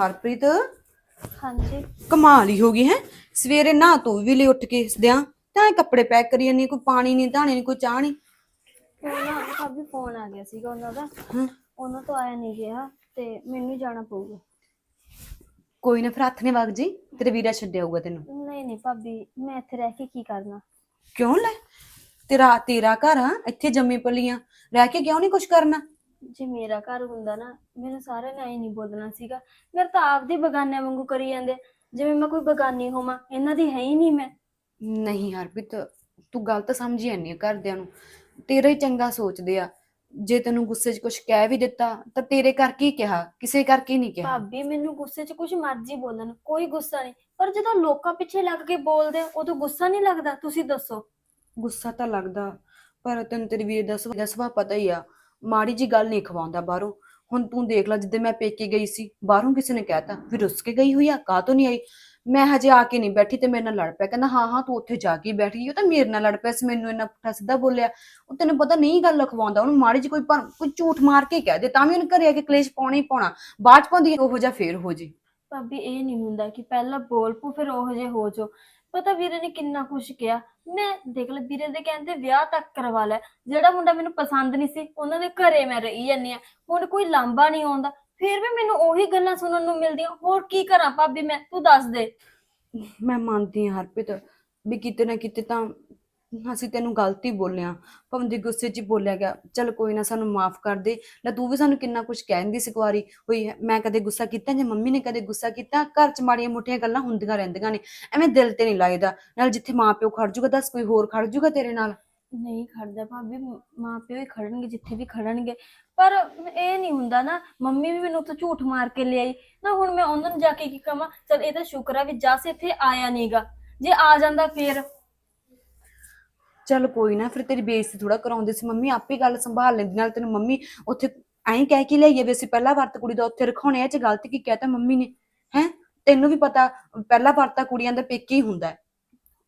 ਹਰਪ੍ਰੀਤ? ਹਾਂਜੀ। ਕਮਾਲ ਹੀ ਹੋ ਗਈ ਹੈ। ਸਵੇਰੇ ਨਾ ਤੂੰ ਵੀ ਲਈ ਉੱਠ ਕੇ ਦਿਆਂ। ਤਾਂ ਇਹ ਕੱਪੜੇ ਪੈਕ ਕਰੀ ਜਾਂਦੀ ਕੋਈ ਪਾਣੀ ਨਹੀਂ ਧਾਣੇ ਨਹੀਂ ਕੋਈ ਚਾਹ ਨਹੀਂ ਉਹ ਨਾ ਭਾਬੀ ਫੋਨ ਆ ਗਿਆ ਸੀਗਾ ਉਹਨਾਂ ਦਾ। ਹਾਂ। ਉਹਨਾਂ ਤੋਂ ਆਇਆ ਨਹੀਂ ਗਿਆ ਤੇ ਮੈਨੂੰ ਹੀ ਜਾਣਾ ਪਊਗਾ। ਕੋਈ ਨਾ ਫਿਰ ਹੱਥ ਨੇ ਵਗ ਜੀ ਤੇਰੇ ਵੀਰਾ ਛੱਡਿਆ ਹੋਊਗਾ ਤੈਨੂੰ। ਨਹੀਂ ਨਹੀਂ ਭਾਬੀ ਮੈਂ ਇੱਥੇ ਰਹਿ ਕੇ ਕੀ ਕਰਨਾ? ਕਿਉਂ ਲੈ? ਤੇਰਾ ਤੇਰਾ ਘਰ ਆ ਇੱਥੇ ਜੰਮੀ ਪਲੀਆਂ ਰਹਿ ਕੇ ਕਿਉਂ ਨਹੀਂ ਕੁਝ ਕਰਨਾ? ਜੇ ਮੇਰਾ ਘਰ ਹੁੰਦਾ ਨਾ ਮੈਨੂੰ ਸਾਰੇ ਨੇ ਐਂ ਨਹੀਂ ਬੋਲਣਾ ਸੀਗਾ। ਮੇਰੇ ਤਾਂ ਆਪਦੇ ਬਗਾਨੇ ਵਾਂਗੂ ਕਰੀ ਜਾਂਦੇ। ਜਿਵੇਂ ਮੈਂ ਕੋਈ ਬਗਾਨੀ ਹੋਵਾਂ ਇਹਨਾਂ ਦੀ ਹੈ ਹੀ ਨਹੀਂ ਮੈਂ। ਨਹੀਂ ਹਰਪ੍ਰੀਤ ਤੂੰ ਗਲਤ ਸਮਝੀ ਜਾਂਦੀ ਆ ਘਰਦਿਆਂ ਨੂੰ। ਤੇਰਾ ਹੀ ਚੰਗਾ ਸੋਚਦੇ ਆ। ਜੇ ਤੈਨੂੰ ਗੁੱਸੇ 'ਚ ਕੁਝ ਕਹਿ ਵੀ ਦਿੱਤਾ ਤਾਂ ਤੇਰੇ ਕਰਕੇ ਹੀ ਕਿਹਾ? ਕਿਸੇ ਕਰਕੇ ਹੀ ਨਹੀਂ ਕਿਹਾ? ਭਾਬੀ ਮੈਨੂੰ ਗੁੱਸੇ 'ਚ ਕੁਝ ਮਰਜ਼ੀ ਬੋਲਣ ਕੋਈ ਗੁੱਸਾ ਨਹੀਂ। ਪਰ ਜਦੋਂ ਲੋਕਾਂ ਪਿੱਛੇ ਲੱਗ ਕੇ ਬੋਲਦੇ ਆ, ਉਦੋਂ ਗੁੱਸਾ ਨਹੀਂ ਲੱਗਦਾ ਤੁਸੀਂ ਦੱਸੋ। ਗੁੱਸਾ ਤਾਂ ਲੱਗਦਾ ਪਰ ਤੈਨੂੰ ਤੇਰੀ ਵੀਰ ਦਾ ਸੁਭਾਅ ਦਾ ਸੁਭਾਅ ਪਤਾ ਹੀ ਆ। ਮਾੜੀ ਜੀ ਗੱਲ ਨਹੀਂ ਖਵਾਉਂਦਾ ਬਾਹਰੋਂ। ਹੁਣ ਤੂੰ ਦੇਖ ਲੈ, ਜਿੱਦੇ ਮੈਂ ਪੇਕੇ ਗਈ ਸੀ, ਬਾਹਰੋਂ ਕਿਸੇ ਨੇ ਕਹਿਤਾ ਵੀ ਰੁੱਸ ਕੇ ਗਈ ਹੋਈ ਆ, ਕਾਹ ਤੋਂ ਨਹੀਂ ਆਈ? ਮੈਂ ਹਜੇ ਆ ਕੇ ਨਹੀਂ ਬੈਠੀ ਤੇ ਮੇਰੇ ਨਾਲ ਲੜ ਪਿਆ, ਕਹਿੰਦਾ, ਹਾਂ ਹਾਂ, ਤੂੰ ਉੱਥੇ ਜਾ ਕੇ ਹੀ ਬੈਠੀ ਉਹ ਤਾਂ ਮੇਰੇ ਨਾਲ ਲੜ ਪਿਆ ਸੀ, ਮੈਨੂੰ ਇੰਨਾ ਪੁੱਠਾ ਸਿੱਧਾ ਬੋਲਿਆ। ਉਹ ਤੈਨੂੰ ਪਤਾ ਨਹੀਂ ਗੱਲ ਲਖਵਾਉਂਦਾ ਉਹਨੂੰ ਮਾੜੀ ਜੀ ਕੋਈ ਕੋਈ ਝੂਠ ਮਾਰ ਕੇ ਕਹਿ ਦੇ, ਤਾਂ ਵੀ ਉਹਨੂੰ ਘਰੇ ਆ ਕੇ ਕਲੇਸ਼ ਪਾਉਣਾ ਹੀ ਪਾਉਣਾ, ਬਾਅਦ ਚ ਪਾਉਂਦੀ ਉਹੋ ਜਿਹਾ ਫੇਰ ਹੋ ਜੇ। ਭਾਬੀ, ਇਹ ਨਹੀਂ ਹੁੰਦਾ ਕਿ ਪਹਿਲਾਂ ਬੋਲ ਪੂ ਫਿਰ ਉਹੋ ਜੇ ਹੋ ਜੋ। ਪਤਾ ਵੀਰੇ ਨੇ ਕਿੰਨਾ ਕੁਛ ਕਿਹਾ। ਮੈਂ ਦੇਖ ਲੈ, ਵੀਰੇ ਦੇ ਕਹਿੰਦੇ ਵਿਆਹ ਤੱਕ ਕਰਵਾ ਲੈ। ਜਿਹੜਾ ਮੁੰਡਾ ਮੈਨੂੰ ਪਸੰਦ ਨਹੀਂ ਸੀ, ਉਹਨਾਂ ਦੇ ਘਰੇ ਮੈਂ ਰਹੀ ਜਾਂਦੀ ਆ ਹੁਣ ਕੋਈ ਲਾਂਬਾ ਨਹੀਂ ਆਉਂਦਾ। ਫਿਰ ਵੀ ਮੈਨੂੰ ਉਹੀ ਗੱਲਾਂ ਸੁਣਨ ਨੂੰ ਮਿਲਦੀਆਂ। ਹੋਰ ਕੀ ਕਰਾਂ ਭਾਬੀ, ਮੈਂ ਤੂੰ ਦੱਸ ਦੇ। ਮੈਂ ਮੰਨਦੀ ਹਾਂ ਹਰਪ੍ਰੀਤ, ਵੀ ਕਿਤੇ ਨਾ ਕਿਤੇ ਤਾਂ ਅਸੀਂ ਤੈਨੂੰ ਗਲਤੀ ਬੋਲਿਆ, ਭਾਵੇਂ ਦੀ ਗੁੱਸੇ 'ਚ ਹੀ ਬੋਲਿਆ ਗਿਆ, ਚਲ ਕੋਈ ਨਾ ਸਾਨੂੰ ਮਾਫ ਕਰ ਦੇ, ਲੈ ਤੂੰ ਵੀ ਸਾਨੂੰ ਕਿੰਨਾ ਕੁਝ ਕਹਿੰਦੀ ਸੀ ਇੱਕ ਵਾਰੀ ਹੋਈ ਮੈਂ ਕਦੇ ਗੁੱਸਾ ਕੀਤਾ ਜਾਂ ਮੰਮੀ ਨੇ ਕਦੇ ਗੁੱਸਾ ਕੀਤਾ, ਘਰ 'ਚ ਮਾੜੀਆਂ ਮੋਟੀਆਂ ਗੱਲਾਂ ਹੁੰਦੀਆਂ ਰਹਿੰਦੀਆਂ ਨੇ, ਐਵੇਂ ਦਿਲ ਤੇ ਨਹੀਂ ਲੱਗਦਾ ਨਾਲ ਜਿੱਥੇ ਮਾਂ ਪਿਓ ਖੜ ਜੂਗਾ, ਦੱਸ ਕੋਈ ਹੋਰ ਖੜ ਜੂਗਾ ਤੇਰੇ ਨਾਲ? ਨਹੀਂ ਖੜਦਾ ਭਾਬੀ ਮਾਂ ਪਿਓ ਹੀ ਖੜਨਗੇ, ਜਿੱਥੇ ਵੀ ਖੜਨਗੇ, ਪਰ ਇਹ ਨਹੀਂ ਹੁੰਦਾ ਨਾ, ਮੰਮੀ ਵੀ ਮੈਨੂੰ ਉੱਥੇ ਝੂਠ ਮਾਰ ਕੇ ਲਿਆਈ, ਨਾ ਹੁਣ ਮੈਂ ਉਹਨਾਂ ਨੂੰ ਜਾ ਕੇ ਕੀ ਕਵਾਂ, ਚਲ ਇਹ ਤਾਂ ਸ਼ੁਕਰ ਆ ਵੀ ਜਸ ਇੱਥੇ ਆਇਆ ਨਹੀਂਗਾ ਜੇ ਆ ਜਾਂਦਾ ਫੇਰ। ਚੱਲ ਕੋਈ ਨਾ ਫਿਰ ਤੇਰੀ ਬੇਇੱਜ਼ਤੀ ਥੋੜਾ ਕਰਾਉਂਦੇ ਸੀ ਮੰਮੀ ਆਪੇ ਗੱਲ ਸੰਭਾਲ ਲੈਂਦੀ ਨਾਲ ਤੈਨੂੰ ਮੰਮੀ ਉੱਥੇ ਐਂ ਕਹਿ ਕੇ ਲਿਆਈਏ ਵੀ ਅਸੀਂ ਪਹਿਲਾ ਵਰਤ ਕੁੜੀ ਦਾ ਉੱਥੇ ਰਖਾਉਣੇ ਆ ਚ ਗਲਤ ਕੀ ਕਹਿਤਾ ਮੰਮੀ ਨੇ ਹੈ? ਤੈਨੂੰ ਵੀ ਪਤਾ ਪਹਿਲਾ ਵਰਤ ਤਾਂ ਕੁੜੀਆਂ ਦਾ ਪੇਕੇ ਹੀ ਹੁੰਦਾ ਹੈ।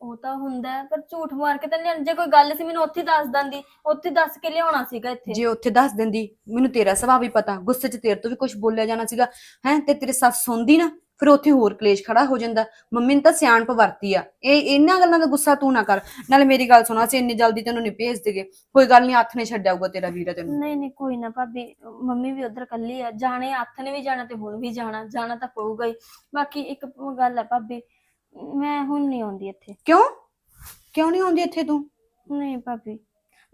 ਉਹ ਤਾਂ ਹੁੰਦਾ ਹੈ, ਪਰ ਝੂਠ ਮਾਰ ਕੇ ਤਾਂ ਲਿਆਉਣ ਜੇ ਕੋਈ ਗੱਲ ਸੀ ਮੈਨੂੰ ਉੱਥੇ ਹੀ ਦੱਸ ਦਿੰਦੀ ਉੱਥੇ ਹੀ ਦੱਸ ਕੇ ਲਿਆਉਣਾ ਸੀਗਾ ਇੱਥੇ। ਜੇ ਉੱਥੇ ਦੱਸ ਦਿੰਦੀ ਮੈਨੂੰ ਤੇਰਾ ਸੁਭਾਅ ਵੀ ਪਤਾ ਗੁੱਸੇ 'ਚ ਤੇਰੇ ਤੋਂ ਵੀ ਕੁਝ ਬੋਲਿਆ ਜਾਣਾ ਸੀਗਾ ਹੈ? ਤੇ ਤੇਰੇ ਸੱਸ ਸੁਣਦੀ ਨਾ ਫਿਰ ਉੱਥੇ ਹੋਰ ਕਲੇਸ਼ ਖੜਾ ਹੋ ਜਾਂਦਾ। ਮੰਮੀ ਨੇ ਤਾਂ ਸਿਆਣਪ ਵਰਤੀ ਆ। ਇਹ ਇਹਨਾਂ ਗੱਲਾਂ ਦਾ ਗੁੱਸਾ ਤੂੰ ਨਾ ਕਰ। ਨਾਲੇ ਮੇਰੀ ਗੱਲ ਸੁਣਾ ਸੀ ਇੰਨੀ ਜਲਦੀ ਤੈਨੂੰ ਨਹੀਂ ਭੇਜ ਦੇਗੇ। ਕੋਈ ਗੱਲ ਨਹੀਂ ਹੱਥ ਨੇ ਛੱਡਿਆਊਗਾ ਤੇਰਾ ਵੀਰਾ ਤੈਨੂੰ। ਨਹੀਂ ਨਹੀਂ ਕੋਈ ਨਾ ਭਾਬੀ। ਮੰਮੀ ਵੀ ਉਧਰ ਕੱਲੀ ਆ। ਜਾਣੇ ਹੱਥ ਨੇ ਵੀ ਜਾਣਾ ਤੇ ਹੁਣ ਵੀ ਜਾਣਾ। ਜਾਣਾ ਤਾਂ ਪਊਗਾ ਹੀ। ਬਾਕੀ ਇੱਕ ਗੱਲ ਹੈ ਭਾਬੀ ਮੈਂ ਹੁਣ ਨਹੀਂ ਆਉਂਦੀ ਇੱਥੇ। ਕਿਉਂ? ਕਿਉਂ ਨਹੀਂ ਆਉਂਦੀ ਇੱਥੇ ਤੂੰ? ਨਹੀਂ ਭਾਬੀ।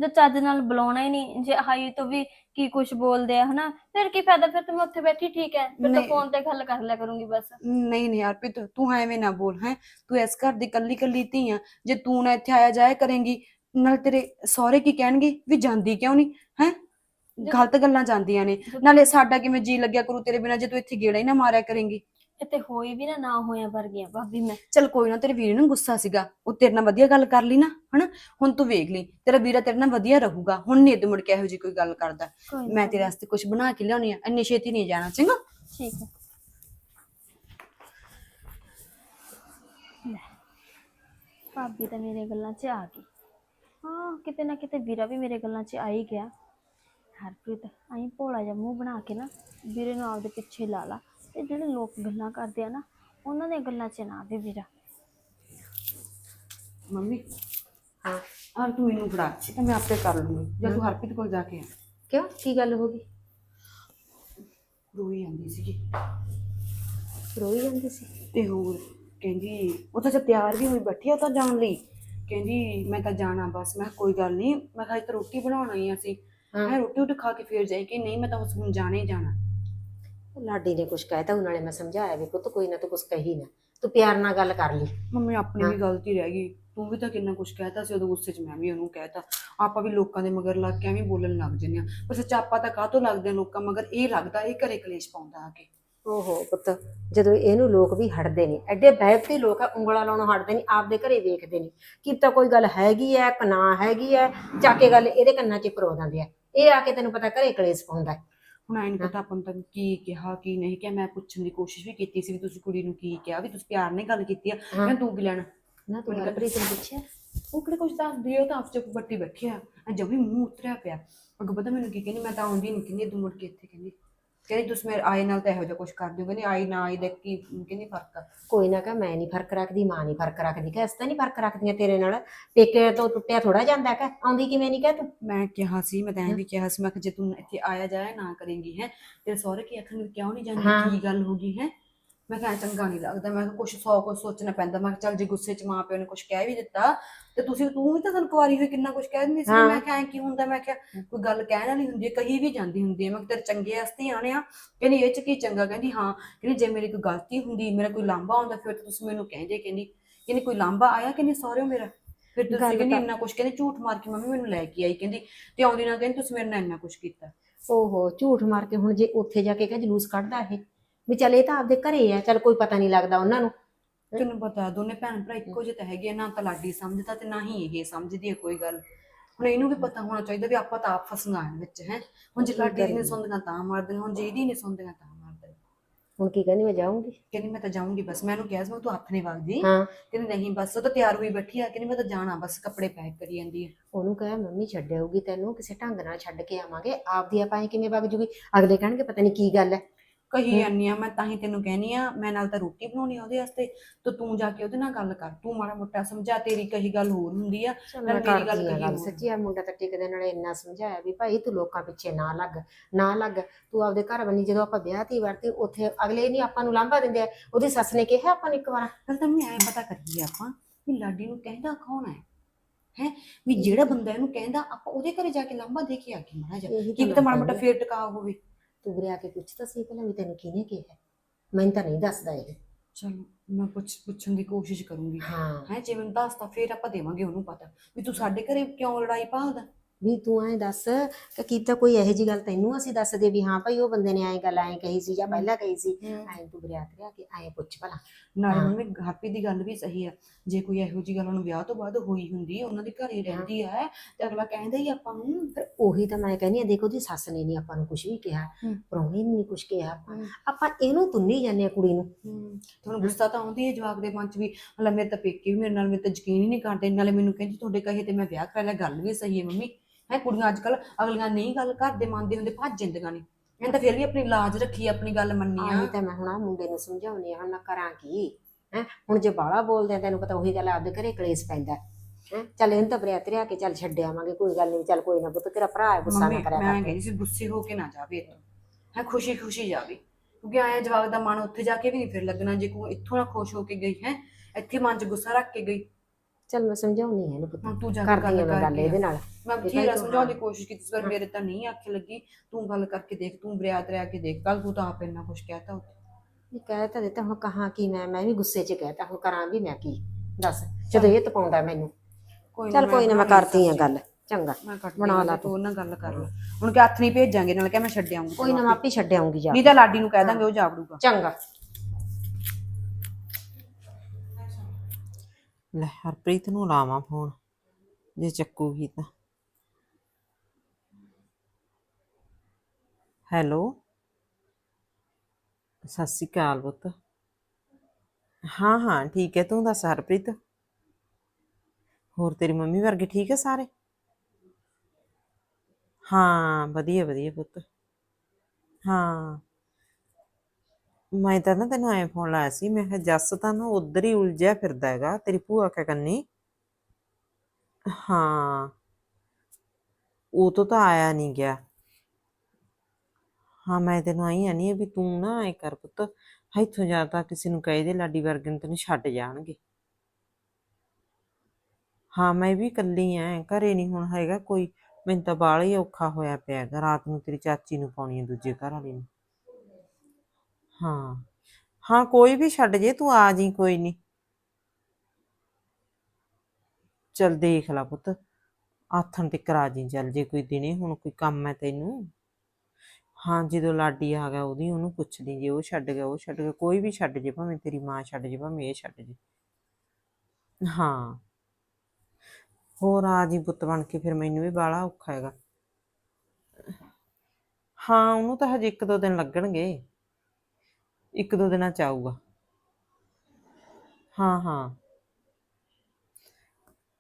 ਜੇ ਚੱਜ ਨਾਲ ਬੁਲਾਉਣਾ ਹੀ ਨਹੀਂ ਜੇ ਹਾਈ ਤੋਂ ਵੀ ਕੀ ਕੁਝ ਬੋਲਦੇ ਆ ਹਨਾ ਫਿਰ ਕੀ ਫਾਇਦਾ ਫਿਰ ਤਾਂ ਉੱਥੇ ਬੈਠੀ ਠੀਕ ਹੈ ਫਿਰ ਤਾਂ ਨਹੀਂ। ਫੋਨ ਤੇ ਗੱਲ ਕਰ ਲਿਆ ਕਰੂੰਗੀ ਬਸ। ਨਹੀਂ ਨਹੀਂ ਹਰਪ੍ਰੀਤ ਤੂੰ ਐਵੇਂ ਨਾ ਬੋਲ ਹੈ ਤੂੰ ਇਸ ਘਰ ਦੀ ਕੱਲੀ ਕੱਲੀ ਧੀ ਆ ਜੇ ਤੂੰ ਨਾ ਇੱਥੇ ਆਇਆ ਜਾਇਆ ਕਰੇਂਗੀ ਨਾਲ ਤੇਰੇ ਸਹੁਰੇ ਕੀ ਕਹਿਣਗੇ ਵੀ ਜਾਂਦੀ ਕਿਉਂ ਨਹੀਂ ਹੈ? ਗਲਤ ਗੱਲਾਂ ਜਾਂਦੀਆਂ ਨੇ ਨਾਲੇ ਸਾਡਾ ਕਿਵੇਂ ਜੀ ਲੱਗਿਆ ਕਰੂ ਤੇਰੇ ਬਿਨਾ ਜੇ ਤੂੰ ਇੱਥੇ ਗੇੜਾ ਹੀ ਨਾ ਮਾਰਿਆ ਕਰੇਂਗੀ। ਇੱਥੇ ਹੋਈ ਵੀ ਨਾ ਨਾ ਹੋਇਆ ਵਰਗੀਆਂ। ਭਾਬੀ ਮੈਂ ਚਲ ਕੋਈ ਨਾ ਤੇਰੇ ਵੀਰ ਨੂੰ ਗੁੱਸਾ ਸੀਗਾ। ਉਹ ਤੇਰੇ ਨਾਲ ਵਧੀਆ ਗੱਲ ਕਰ ਲਈ ਨਾ ਹਨਾ? ਹੁਣ ਤੂੰ ਵੇਖ ਲਈ। ਤੇਰਾ ਵੀਰਾ ਤੇਰੇ ਨਾਲ ਵਧੀਆ ਰਹੂਗਾ। ਹੁਣ ਨਹੀਂ ਤੂੰ ਮੁੜ ਕੇ ਇਹੋ ਜੀ ਕੋਈ ਗੱਲ ਕਰਦਾ। ਕੋਈ ਨਾ ਮੈਂ ਤੇਰੇ ਵਾਸਤੇ ਕੁਝ ਬਣਾ ਕੇ ਲਿਆਉਣੀ ਆ। ਇੰਨੀ ਛੇਤੀ ਨਹੀਂ ਜਾਣਾ ਚੰਗਾ? ਠੀਕ ਹੈ। ਲੈ, ਭਾਬੀ ਤਾਂ ਮੇਰੇ ਗੱਲਾਂ 'ਚ ਆ ਗਈ। ਹਾਂ ਕਿਤੇ ਨਾ ਕਿਤੇ ਵੀਰਾ ਵੀ ਮੇਰੇ ਗੱਲਾਂ 'ਚ ਆ ਹੀ ਗਿਆ। ਹਰਪ੍ਰੀਤ ਆਈ ਭੋਲਾ ਜਿਹਾ ਮੂੰਹ ਬਣਾ ਕੇ ਨਾ ਵੀਰੇ ਨੂੰ ਆਪਦੇ ਪਿੱਛੇ ਲਾ ਲਾ। ਤੇ ਜਿਹੜੇ ਲੋਕ ਗੱਲਾਂ ਕਰਦੇ ਆ ਨਾ ਉਹਨਾਂ ਦੀਆਂ ਗੱਲਾਂ 'ਚ ਨਾ ਆਵੇ ਵੀਰਾ। ਮੰਮੀ ਹਾਂ ਆ ਤੂੰ ਇਹਨੂੰ ਫੜਾ ਤਾਂ ਮੈਂ ਆਪੇ ਕਰ ਲੂੰਗੀ ਜਦ ਤੂੰ ਹਰਪ੍ਰੀਤ ਕੋਲ ਜਾ ਕੇ ਆ। ਕਿਉਂ? ਕੀ ਗੱਲ ਹੋ ਗਈ? ਰੋਈ ਜਾਂਦੀ ਸੀਗੀ। ਰੋਈ ਜਾਂਦੀ ਸੀ? ਤੇ ਹੋਰ ਕਹਿੰਦੀ ਉਹ ਤਾਂ ਜਦ ਤਿਆਰ ਵੀ ਹੋਈ ਬੈਠੀ ਆ ਤਾਂ ਜਾਣ ਲਈ। ਕਹਿੰਦੀ ਮੈਂ ਤਾਂ ਜਾਣਾ ਬਸ ਮੈਂ ਕਿਹਾ ਕੋਈ ਗੱਲ ਨਹੀਂ ਮੈਂ ਕਿਹਾ ਅੱਜ ਤਾਂ ਰੋਟੀ ਬਣਾਉਣਾ ਹੀ ਆ ਅਸੀਂ। ਹਾਂ। ਮੈਂ ਰੋਟੀ ਉੱਠ ਖਾ ਕੇ ਫੇਰ ਜਾਈ ਕਿ ਨਹੀਂ ਮੈਂ ਤਾਂ ਉਸ ਨੂੰ ਜਾਣਾ ਹੀ ਜਾਣਾ। ਲਾਡੀ ਨੇ ਕੁਝ ਕਹਿਤਾ ਉਹਨਾਂ ਨੇ ਮੈਂ ਸਮਝਾਇਆ ਵੀ ਪੁੱਤ ਕੋਈ ਨਾ ਤੂੰ ਕੁਝ ਕਹੀ ਨਾ। ਤੂੰ ਪਿਆਰ ਨਾਲ ਗੱਲ ਕਰ ਲਈ। ਮੰਮੀ ਆਪਣੀ। ਵੀ ਗਲਤੀ ਰਹਿ ਗਈ। ਤੂੰ ਵੀ ਤਾਂ ਕਿੰਨਾ ਕੁਝ ਕਹਿਤਾ ਸੀ ਉਦੋਂ ਗੁੱਸੇ 'ਚ ਮੈਂ ਵੀ ਉਹਨੂੰ ਕਹਿਤਾ। ਆਪਾਂ ਵੀ ਲੋਕਾਂ ਦੇ ਮਗਰ ਲੱਗ ਕੇ ਐਵੇਂ ਬੋਲਣ ਲੱਗ ਜੰਨੇ ਆ ਪਰ ਸੱਚ ਆਪਾਂ ਤਾਂ ਕਾਹਤੋਂ ਲੱਗਦੇ ਆ ਲੋਕਾਂ ਮਗਰ? ਇਹ ਲੱਗਦਾ ਇਹ ਘਰੇ ਕਲੇਸ਼ ਪਾਉਂਦਾ ਆ ਕੇ। ਓਹੋ ਪੁੱਤ ਜਦੋਂ ਇਹਨੂੰ ਲੋਕ ਵੀ ਹਟਦੇ ਨੇ ਐਡੇ ਬੈਠਤੇ ਲੋਕ ਆ ਉਂਗਲਾਂ ਲਾਉਣੋਂ ਹਟਦੇ ਨਹੀਂ ਆਪਦੇ ਘਰੇ ਵੇਖਦੇ ਨੇ ਕੀ ਤਾਂ ਕੋਈ ਗੱਲ ਹੈਗੀ ਐ ਕਿ ਨਾ ਹੈਗੀ ਐ ਚੱਕ ਕੇ ਗੱਲ ਇਹਦੇ ਕੰਨਾਂ 'ਚ ਪਰੋ ਦਿੰਦੇ ਆ। ਇਹ ਆ ਕੇ ਤੈਨੂੰ ਪਤਾ ਘਰੇ ਕਲੇਸ਼ ਪਾਉਂਦਾ ਹੈ। ਹੁਣ ਐਂ ਨੀ ਪਤਾ ਆਪਾਂ ਨੂੰ ਤਾਂ ਕੀ ਕਿਹਾ ਕੀ ਨਹੀਂ ਕਿਹਾ। ਮੈਂ ਪੁੱਛਣ ਦੀ ਕੋਸ਼ਿਸ਼ ਵੀ ਕੀਤੀ ਸੀ ਵੀ ਤੁਸੀਂ ਕੁੜੀ ਨੂੰ ਕੀ ਕਿਹਾ ਵੀ ਤੁਸੀਂ ਪਿਆਰ ਨਾਲ ਗੱਲ ਕੀਤੀ ਆ। ਮੈਂ ਤੂੰ ਕੀ ਲੈਣਾ? ਨਾ ਤੂੰ ਹਰਪ੍ਰੀਤ ਨੂੰ ਪੁੱਛਿਆ। ਉਹ ਕਿਹੜੇ ਕੁਝ ਦੱਸਦੀ ਆ, ਤਾਂ ਆਪ ਚ ਬੱਟੀ ਬੈਠੀ ਆ। ਜਮੀ ਮੂੰਹ ਉਤਰਿਆ ਪਿਆ। ਅੱਗੋਂ ਪਤਾ ਮੈਨੂੰ ਕੀ ਕਹਿੰਦੀ ਮੈਂ ਤਾਂ ਆਉਂਦੀ ਨਹੀਂ ਕਹਿੰਦੀ ਤੂੰ ਮੁੜ ਕੇ ਇੱਥੇ ਕਹਿੰਦੀ। ਕਹਿੰਦੀ ਤੁਸੀਂ ਮੇਰੇ ਆਏ ਨਾਲ ਤਾਂ ਇਹੋ ਜਿਹਾ ਕੁਝ ਕਰ ਦਿਓ ਕਹਿੰਦੀ ਆਈ ਨਾ ਆਈ ਦੇਖ ਕੀ ਕਹਿੰਦੀ ਫ਼ਰਕ ਆ। ਕੋਈ ਨਾ ਕਹ ਮੈਂ ਨਹੀਂ ਫ਼ਰਕ ਰੱਖਦੀ ਮਾਂ ਨਹੀਂ ਫ਼ਰਕ ਰੱਖਦੀ। ਕਿ ਅਸੀਂ ਤਾਂ ਨਹੀਂ ਫ਼ਰਕ ਰੱਖਦੀਆਂ ਤੇਰੇ ਨਾਲ। ਪੇਕੇ ਤੋਂ ਟੁੱਟਿਆ ਥੋੜਾ ਜਾਂਦਾ ਕਿ ਆਉਂਦੀ ਕਿਵੇਂ ਨਹੀਂ ਕਹਿ ਤੂੰ? ਮੈਂ ਕਿਹਾ ਸੀ ਮੈਂ ਤਾਂ ਐਂ ਵੀ ਕਿਹਾ ਸੀ ਮੈਂ ਕਿ ਜੇ ਤੂੰ ਇੱਥੇ ਆਇਆ ਜਾਇਆ ਨਾ ਕਰੇਂਗੀ ਹੈ। ਤੇਰੇ ਸਹੁਰੇ ਕੀ ਆਖਣ ਕਿਉਂ ਨਹੀਂ। ਜਾਂਦੀ? ਕੀ ਗੱਲ ਹੋ ਗਈ ਹੈ? ਮੈਂ ਕਿਹਾ ਐਂ ਚੰਗਾ ਨਹੀਂ ਲੱਗਦਾ ਮੈਂ ਕਿਹਾ ਕੁਛ ਸੌ ਕੁਛ ਸੋਚਣਾ ਪੈਂਦਾ ਮੈਂ ਕਿਹਾ ਚੱਲ ਜੇ ਗੁੱਸੇ 'ਚ ਮਾਂ ਪਿਓ ਨੇ ਕੁਛ ਕਹਿ ਵੀ ਦਿੱਤਾ ਤੇ ਤੁਸੀਂ ਤੂੰ ਵੀ ਤਾਂ ਸਾਨੂੰ ਕੁਆਰੀ ਹੋਈ ਕਿੰਨਾ ਕੁਛ ਕਹਿ ਦਿੰਦੀ ਸੀ ਹਾਂ। ਮੈਂ ਕਿਹਾ ਐਂ ਕੀ ਹੁੰਦਾ ਮੈਂ ਕਿਹਾ ਕੋਈ ਗੱਲ ਕਹਿਣ ਵਾਲੀ ਹੁੰਦੀ ਹੈ ਕਹੀ ਵੀ ਜਾਂਦੀ ਹੁੰਦੀ ਹੈ ਮੈਂ ਕਿਹਾ ਤੇਰੇ ਚੰਗੇ ਵਾਸਤੇ ਹੀ ਆਣੇ ਆ। ਕਹਿੰਦੀ ਇਹ 'ਚ ਕੀ ਚੰਗਾ ਕਹਿੰਦੀ ਹਾਂ ਕਹਿੰਦੀ ਜੇ ਮੇਰੀ ਕੋਈ ਗਲਤੀ ਹੁੰਦੀ ਮੇਰਾ ਕੋਈ ਲਾਂਭਾ ਹੁੰਦਾ ਫਿਰ ਤਾਂ ਤੁਸੀਂ ਮੈਨੂੰ ਕਹਿੰਦੇ ਕਹਿੰਦੀ ਕਹਿੰਦੀ ਕੋਈ ਲਾਂਭਾ ਆਇਆ ਕਹਿੰਦੀ ਸਹੁਰਿਓ ਮੇਰਾ? ਫਿਰ ਗੱਲ ਤੁਸੀਂ ਕਹਿੰਦੀ ਤਾਂ- ਇੰਨਾ ਕੁਛ ਕਹਿੰਦੀ ਝੂਠ ਮਾਰ ਕੇ ਮੰਮੀ ਮੈਨੂੰ ਲੈ ਕੇ ਆਈ ਕਹਿੰਦੀ ਤੇ ਆਉਂਦੀ ਨਾ ਕਹਿੰਦੀ ਤੁਸੀਂ ਮੇਰੇ ਨਾਲ ਇੰਨਾ ਕੁਛ ਕੀਤਾ। ਓਹੋ ਝੂਠ ਮਾਰ ਕੇ ਹੁਣ ਜੇ ਉੱਥੇ ਜਾ ਕੇ ਕਹ ਜਲੂਸ ਕੱਢਦਾ ਇਹ। ਵੀ ਚੱਲ ਇਹ ਤਾਂ ਆਪਦੇ ਘਰੇ ਆ ਚੱਲ ਕੋਈ ਪਤਾ ਨਹੀਂ ਲੱਗਦਾ ਉਹਨਾਂ ਨੂੰ। ਤੈਨੂੰ ਪਤਾ ਦੋਨੇ ਭੈਣ ਭਰਾ ਇੱਕੋ ਜਿਹੇ ਤਾਂ ਹੈਗੇ ਆ, ਨਾ ਤਾਂ ਲਾਡੀ ਸਮਝਦਾ ਤੇ ਨਾ ਹੀ ਇਹ ਸਮਝਦੀ ਹੈ ਕੋਈ ਗੱਲ। ਹੁਣ ਇਹਨੂੰ ਵੀ ਪਤਾ ਹੋਣਾ ਚਾਹੀਦਾ ਵੀ ਆਪਾਂ ਤਾਂ ਆਪ ਫਸਣਾ ਹੈ ਵਿੱਚ ਹੈ। ਹੁਣ ਜੇ ਲਾਡੀ ਦੀ ਨਹੀਂ? ਸੁਣਦੀਆਂ ਤਾਂ ਮਾਰਦੇ ਹੁਣ ਜੇ ਇਹਦੀ ਨਹੀਂ ਸੁਣਦੀਆਂ ਤਾਂ ਮਾਰਦੇ ਹੁਣ ਕੀ ਕਹਿੰਦੀ ਮੈਂ ਜਾਊਂਗੀ? ਕਹਿੰਦੀ ਮੈਂ ਤਾਂ ਜਾਊਂਗੀ ਬਸ ਮੈਂ ਉਹਨੂੰ ਕਿਹਾ ਸੀ ਮੈਂ ਤੂੰ ਨਹੀਂ ਵਗਦੀ ਹਾਂ। ਕਹਿੰਦੀ ਨਹੀਂ ਬਸ ਉਹ ਤਾਂ ਤਿਆਰ ਹੋਈ ਬੈਠੀ ਆ ਕਹਿੰਦੀ ਮੈਂ ਤਾਂ ਜਾਣਾ ਬਸ ਕੱਪੜੇ ਪੈਕ ਕਰੀ ਜਾਂਦੀ ਹੈ ਉਹਨੂੰ ਕਹੇ ਮੰਮੀ ਛੱਡਿਆਊਗੀ ਤੈਨੂੰ ਕਿਸੇ ਢੰਗ ਨਾਲ ਛੱਡ ਕੇ ਆਵਾਂਗੇ ਆਪਦੀ ਆਪਾਂ ਐਂ ਕਿਵੇਂ ਵਗ ਜੂਗੀ? ਅਗਲੇ ਕਹਿਣਗੇ ਪਤਾ ਨਹੀਂ ਕੀ ਗੱਲ ਹੈ। ਕਹੀ ਜਾਂਦੀ ਆ ਮੈਂ ਤਾਂ ਹੀ ਤੈਨੂੰ ਕਹਿਨੀ ਆ ਮੈਂ ਨਾਲ ਤਾਂ ਰੋਟੀ ਬਣਾਉਣੀ ਆ ਉਹਦੇ ਵਾਸਤੇ ਤੇ ਤੂੰ ਜਾ ਕੇ ਉਹਦੇ ਨਾਲ ਗੱਲ ਕਰ ਤੂੰ ਮਾੜਾ ਮੋਟਾ ਸਮਝਾ ਤੇਰੀ ਕਹੀ ਗੱਲ ਹੋਰ ਹੁੰਦੀ ਆ ਨਾਲ ਮੈਂ ਮੇਰੀ ਗੱਲ ਆ ਕਹੀ ਹੋਊ। ਸੱਚੀ ਆ ਮੁੰਡਾ ਤਾਂ ਟਿਕਦੇ ਨਾਲੇ ਇੰਨਾ ਸਮਝਾਇਆ ਵੀ ਭਾਈ ਤੂੰ ਲੋਕਾਂ ਪਿੱਛੇ ਨਾ ਲੱਗ ਨਾ ਲੱਗ ਤੂੰ ਆਪਦੇ ਘਰ ਬਣੀ ਜਦੋਂ ਆਪਾਂ ਵਿਆਹ ਤੀ ਵਰਤੀ ਉੱਥੇ ਅਗਲੇ ਨਹੀਂ ਆਪਾਂ ਨੂੰ ਲਾਂਭਾ ਦਿੰਦੇ ਆ ਉਹਦੀ ਸੱਸ ਨੇ ਕਿਹਾ ਆਪਾਂ ਨੂੰ ਇੱਕ ਵਾਰ। ਫਿਰ ਤਾਂ ਮੈਂ ਐ ਪਤਾ ਕਰੀਏ ਆਪਾਂ ਵੀ ਲਾਡੀ ਨੂੰ ਕਹਿੰਦਾ ਕੌਣ ਹੈ? ਹੈ? ਵੀ ਜਿਹੜਾ ਬੰਦਾ ਇਹਨੂੰ ਕਹਿੰਦਾ ਆਪਾਂ ਉਹਦੇ ਘਰੇ ਜਾ ਕੇ ਲਾਂਭਾ ਦੇ ਕੇ ਆ ਕੇ ਮਾੜਾ ਜਾ ਇਹੀ ਕੀ ਪਤਾ ਮਾੜਾ ਮੋਟਾ। ਫੇਰ ਟਿਕਾ ਹੋਵੇ। ਤੂੰ ਆ ਕੇ ਪੁੱਛ ਤਾਂ ਸਹੀ ਪਹਿਲਾਂ ਵੀ ਤੈਨੂੰ ਕਿਹਨੇ ਕਿਹਾ ਮੈਨੂੰ ਤਾਂ ਨਹੀਂ ਦੱਸਦਾ ਇਹ। ਚਲੋ ਮੈਂ ਪੁੱਛ ਪੁੱਛਣ ਦੀ ਕੋਸ਼ਿਸ਼ ਕਰੂੰਗੀ। ਹਾਂ। ਹੈ ਜੇ ਮੈਨੂੰ ਦੱਸਤਾ ਫੇਰ ਆਪਾਂ ਦੇਵਾਂਗੇ ਉਹਨੂੰ ਪਤਾ। ਵੀ ਤੂੰ ਸਾਡੇ ਘਰੇ ਕਿਉਂ ਲੜਾਈ ਪਾਉਂਦਾ ਵੀ ਤੂੰ ਐਂ ਦੱਸ ਕਿ ਕੀਤਾ ਕੋਈ ਇਹੋ ਜੀ ਗੱਲ ਤੈਨੂੰ ਅਸੀਂ ਦੱਸ ਦੇ ਵੀ ਹਾਂ ਭਾਈ ਉਹ ਬੰਦੇ ਨੇ ਐਂ ਗੱਲ ਐਂ ਕਹੀ ਸੀ ਜਾਂ ਪਹਿਲਾਂ ਕਹੀ ਸੀ। ਐਂ ਤੂੰ ਬਰਿਆਤ ਰਿਆ ਕਿ ਐਂ ਪੁੱਛ ਭਲਾ। ਨਾਲੇ। ਮੰਮੀ ਹਾਪੀ ਦੀ ਗੱਲ ਵੀ ਸਹੀ ਆ। ਜੇ ਕੋਈ ਇਹੋ ਜੀ ਗੱਲ ਉਹਨੂੰ ਵਿਆਹ ਤੋਂ ਬਾਅਦ ਹੋਈ ਹੁੰਦੀ ਉਹਨਾਂ ਦੇ ਘਰੇ ਰਹਿੰਦੀ ਹੈ ਤੇ ਅਗਲਾ ਕਹਿੰਦਾ ਹੀ ਆਪਾਂ ਨੂੰ ਫਿਰ ਉਹੀ ਤਾਂ ਮੈਂ ਕਹਿੰਦੀ ਆ ਦੇਖੋ ਉਹਦੀ ਸੱਸ ਨੇ ਨਹੀਂ ਆਪਾਂ ਨੂੰ ਕੁਝ ਵੀ ਕਿਹਾ ਹੂੰ। ਪ੍ਰਾਹੁਣੇ ਨੇ ਨਹੀਂ ਕੁਝ ਕਿਹਾ ਆਪਾਂ। ਇਹਨੂੰ ਤੁੰਨੀ ਜਾਂਦੇ ਆ ਕੁੜੀ ਨੂੰ। ਤੁਹਾਨੂੰ ਗੁੱਸਾ ਤਾਂ ਆਉਂਦੀ ਹੈ ਜਵਾਕ ਦੇ ਮਨ ਚ ਵੀ ਹਲਾ ਮੇਰੇ ਤਾਂ ਪੇਕੇ ਵੀ ਮੇਰੇ ਨਾਲ ਮੇਰੇ ਤਾਂ ਯਕੀਨ ਹੀ ਨਹੀਂ ਕਰਦੇ ਨਾਲੇ ਮੈਨੂੰ ਕਹਿੰਦੀ ਤੁਹਾਡੇ ਕਹੇ ਤੇ ਮੈਂ ਵਿਆਹ ਕਰਾ ਲਿਆ ਗੱਲ ਵੀ ਸਹੀ ਹੈ ਮੰਮੀ। ਹੈ ਕੁੜੀਆਂ ਅੱਜ ਕੱਲ ਅਗਲੀਆਂ ਨਹੀਂ ਗੱਲ ਘਰ ਦੇ ਮੰਨਦੇ ਹੁੰਦੇ ਭੱਜ ਜਾਂਦੀਆਂ ਨੇ। ਇਹ ਤਾਂ ਫਿਰ ਵੀ ਆਪਣੀ ਲਾਜ ਰੱਖੀ ਆਪਣੀ ਗੱਲ ਮੰਨੀ ਆਹੀ ਆ ਤਾਂ ਮੈਂ ਹੁਣ ਮੁੰਡੇ ਨੂੰ ਸਮਝਾਉਣੀ ਆ ਹੁਣ ਮੈਂ ਕਰਾਂ ਕੀ? ਹੈ? ਹੁਣ ਜੇ ਬਾਲਾ ਬੋਲਦੇ ਆ ਤੈਨੂੰ ਪਤਾ ਉਹੀ ਗੱਲ ਆ, ਆਪਦੇ ਘਰੇ ਕਲੇਸ਼ ਪੈਂਦਾ। ਹੈ? ਚੱਲ ਇਹਨੂੰ ਤਾਂ ਬਰਿਆਤ ਰਿਆ ਕੇ ਚੱਲ ਛੱਡ ਆਵਾਂਗੇ ਕੋਈ ਗੱਲ ਨਹੀਂ ਚੱਲ ਕੋਈ ਨਾ ਪੁੱਤ ਤੇਰਾ ਭਰਾ ਹੈ ਗੁੱਸਾ ਮੰਮੀ ਨਾ ਕਰਿਆ ਮੈਂ ਕਰ। ਕਹਿੰਦੀ ਸੀ ਗੁੱਸੇ ਹੋ ਕੇ ਨਾ ਜਾਵੇ ਇੱਥੋਂ। ਹੈ ਖੁਸ਼ੀ ਖੁਸ਼ੀ ਜਾਵੇ। ਕਿਉਂਕਿ ਆਇਆ ਜਵਾਕ ਦਾ ਮਨ ਉੱਥੇ ਜਾ ਕੇ ਵੀ ਨਹੀਂ ਫਿਰ ਲੱਗਣਾ ਜੇ ਕੋਈ ਇੱਥੋਂ ਨਾ ਖੁਸ਼ ਹੋ ਕੇ ਗਈ ਹੈ? ਇੱਥੇ ਮਨ ਚ ਗੁੱਸਾ ਰੱਖ ਕੇ ਗਈ ਚੱਲ ਮੈਂ ਸਮਝਾਉਣੀ ਹੈ ਇਹਨੂੰ ਪੁੱਤ। ਹੁਣ ਤੂੰ ਜਾ ਕੇ ਕਰਦੀ ਗੱਲ ਮੈਂ ਗੱਲ ਕਰਕੇ ਇਹਦੇ ਨਾਲ। ਮੈਂ ਬਥੇਰਾ ਸਮਝਾਉਣ ਦੀ। ਕੋਸ਼ਿਸ਼ ਕੀਤੀ ਪਰ ਮੇਰੇ ਤਾਂ ਨਹੀਂ ਆਖੇ ਲੱਗੀ। ਤੂੰ ਗੱਲ ਕਰਕੇ ਦੇਖ ਤੂੰ ਬਰਿਆਤ ਰਹਿ ਕੇ ਦੇਖ। ਕੱਲ ਤੂੰ ਤਾਂ ਆਪ ਇੰਨਾ ਕੁਝ ਕਹਿਤਾ ਉੱਥੇ। ਵੀ ਕਹਿ ਤਾਂ ਦਿੱਤਾ ਹੁਣ ਕਹਾਂ ਕੀ ਮੈਂ ਮੈਂ ਵੀ ਗੁੱਸੇ 'ਚ ਕਹਿਤਾ ਹੁਣ ਕਰਾਂ ਵੀ ਮੈਂ ਕੀ? ਦੱਸ ਜਦੋਂ ਇਹ ਤਪਾਉਂਦਾ ਮੈਨੂੰ। ਕੋਈ ਚੱਲ ਕੋਈ ਨਾ ਮੈਂ ਕਰਦੀ ਆ। ਗੱਲ। ਚੰਗਾ ਮੈਂ ਕੱਟ ਬਣਾ ਲਾ ਤੂੰ ਉਹਨਾਂ ਗੱਲ ਕਰ ਲੈ। ਹੁਣ ਕਿ ਹੱਥ ਨਹੀਂ ਭੇਜਾਂਗੇ ਨਾਲ ਕਿ ਮੈਂ ਛੱਡ ਆਉਂਗੀ ਕੋਈ ਨਾ ਮੈਂ ਆਪੇ। ਛੱਡ ਆਉਂਗੀ ਜਾ ਨਹੀਂ ਤਾਂ ਲਾਡੀ ਨੂੰ ਕਹਿ ਦਾਂਗੇ ਉਹ ਜਾਵੜੂਗਾ। ਚੰਗਾ। ਲੈ ਹਰਪ੍ਰੀਤ ਨੂੰ ਲਾਵਾਂ ਫੋਨ, ਜੇ ਚੱਕੂਗੀ ਤਾਂ। ਹੈਲੋ? ਸਤਿ ਸ਼੍ਰੀ ਅਕਾਲ ਪੁੱਤ। ਹਾਂ ਹਾਂ, ਠੀਕ ਹੈ, ਤੂੰ ਦੱਸ ਹਰਪ੍ਰੀਤ। ਹੋਰ ਤੇਰੀ ਮੰਮੀ ਵਰਗੇ ਠੀਕ ਹੈ ਸਾਰੇ? ਹਾਂ, ਵਧੀਆ ਵਧੀਆ ਪੁੱਤ। ਹਾਂ। ਮੈਂ ਤਾਂ ਨਾ ਤੈਨੂੰ ਐ ਫੋਨ ਲਾਇਆ ਸੀ, ਮੈਂ ਕਿਹਾ ਜੱਸ ਤਾਂ ਨਾ ਉਧਰ ਹੀ ਉਲਝਿਆ ਫਿਰਦਾ ਹੈਗਾ, ਤੇਰੀ ਭੂਆ ਕਿਆ ਕਰਨੀ? ਹਾਂ। ਉਹ ਤੋਂ ਤਾਂ ਆਇਆ ਨਹੀਂ ਗਿਆ। ਹਾਂ, ਮੈਂ ਤੈਨੂੰ ਆਈ ਆਨੀ ਆ ਵੀ ਤੂੰ ਨਾ ਐ ਕਰ ਪੁੱਤ, ਇੱਥੋਂ ਜਾ ਤਾਂ ਕਿਸੇ ਨੂੰ ਕਹੇ ਦੇ ਲਾਡੀ ਵਰਗੇ ਨੂੰ ਤੈਨੂੰ ਛੱਡ ਜਾਣਗੇ। ਹਾਂ, ਮੈਂ ਵੀ ਇਕੱਲੀ ਐ, ਘਰੇ ਨਹੀਂ ਹੁਣ ਹੈਗਾ ਕੋਈ, ਮੈਨੂੰ ਤਾਂ ਬਾਹਲਾ ਹੀ ਔਖਾ ਹੋਇਆ ਪਿਆ ਹੈਗਾ, ਰਾਤ ਨੂੰ ਤੇਰੀ ਚਾਚੀ ਨੂੰ ਪਾਉਣੀ ਹੈ ਦੂਜੇ ਘਰ ਵਾਲੀ ਨੂੰ। ਹਾਂ। ਹਾਂ, ਕੋਈ ਵੀ ਛੱਡ ਜੇ, ਤੂੰ ਆ ਜੀ ਕੋਈ ਨਹੀਂ। ਚਲ ਦੇਖ ਲੈ ਪੁੱਤ। ਆਥਣ ਤੇ ਕਰਾ ਜੀ ਚੱਲ ਜੇ ਕੋਈ ਦਿਨੇ, ਹੁਣ ਕੋਈ ਕੰਮ ਹੈ ਤੈਨੂੰ। ਹਾਂ, ਜਦੋਂ ਲਾਡੀ ਆ ਗਿਆ, ਉਹਦੀ ਉਹਨੂੰ ਪੁੱਛਦੀ ਜੇ ਉਹ ਛੱਡ ਗਿਆ, ਉਹ ਛੱਡ ਗਿਆ। ਕੋਈ ਵੀ ਛੱਡ ਜੇ, ਭਾਵੇਂ ਤੇਰੀ ਮਾਂ ਛੱਡ ਜੇ, ਭਾਵੇਂ ਇਹ ਛੱਡ ਜੇ। ਹਾਂ। ਹੋਰ ਆ ਜੀ ਪੁੱਤ ਬਣ ਕੇ, ਫਿਰ ਮੈਨੂੰ ਵੀ ਬਾਲਾ ਔਖਾ ਹੈਗਾ। ਹਾਂ, ਉਹਨੂੰ ਤਾਂ ਹਜੇ ਇੱਕ ਦੋ ਦਿਨ ਲੱਗਣਗੇ। ਇੱਕ ਦੋ ਦਿਨਾਂ ਚ ਆਊਗਾ ਹਾਂ ਹਾਂ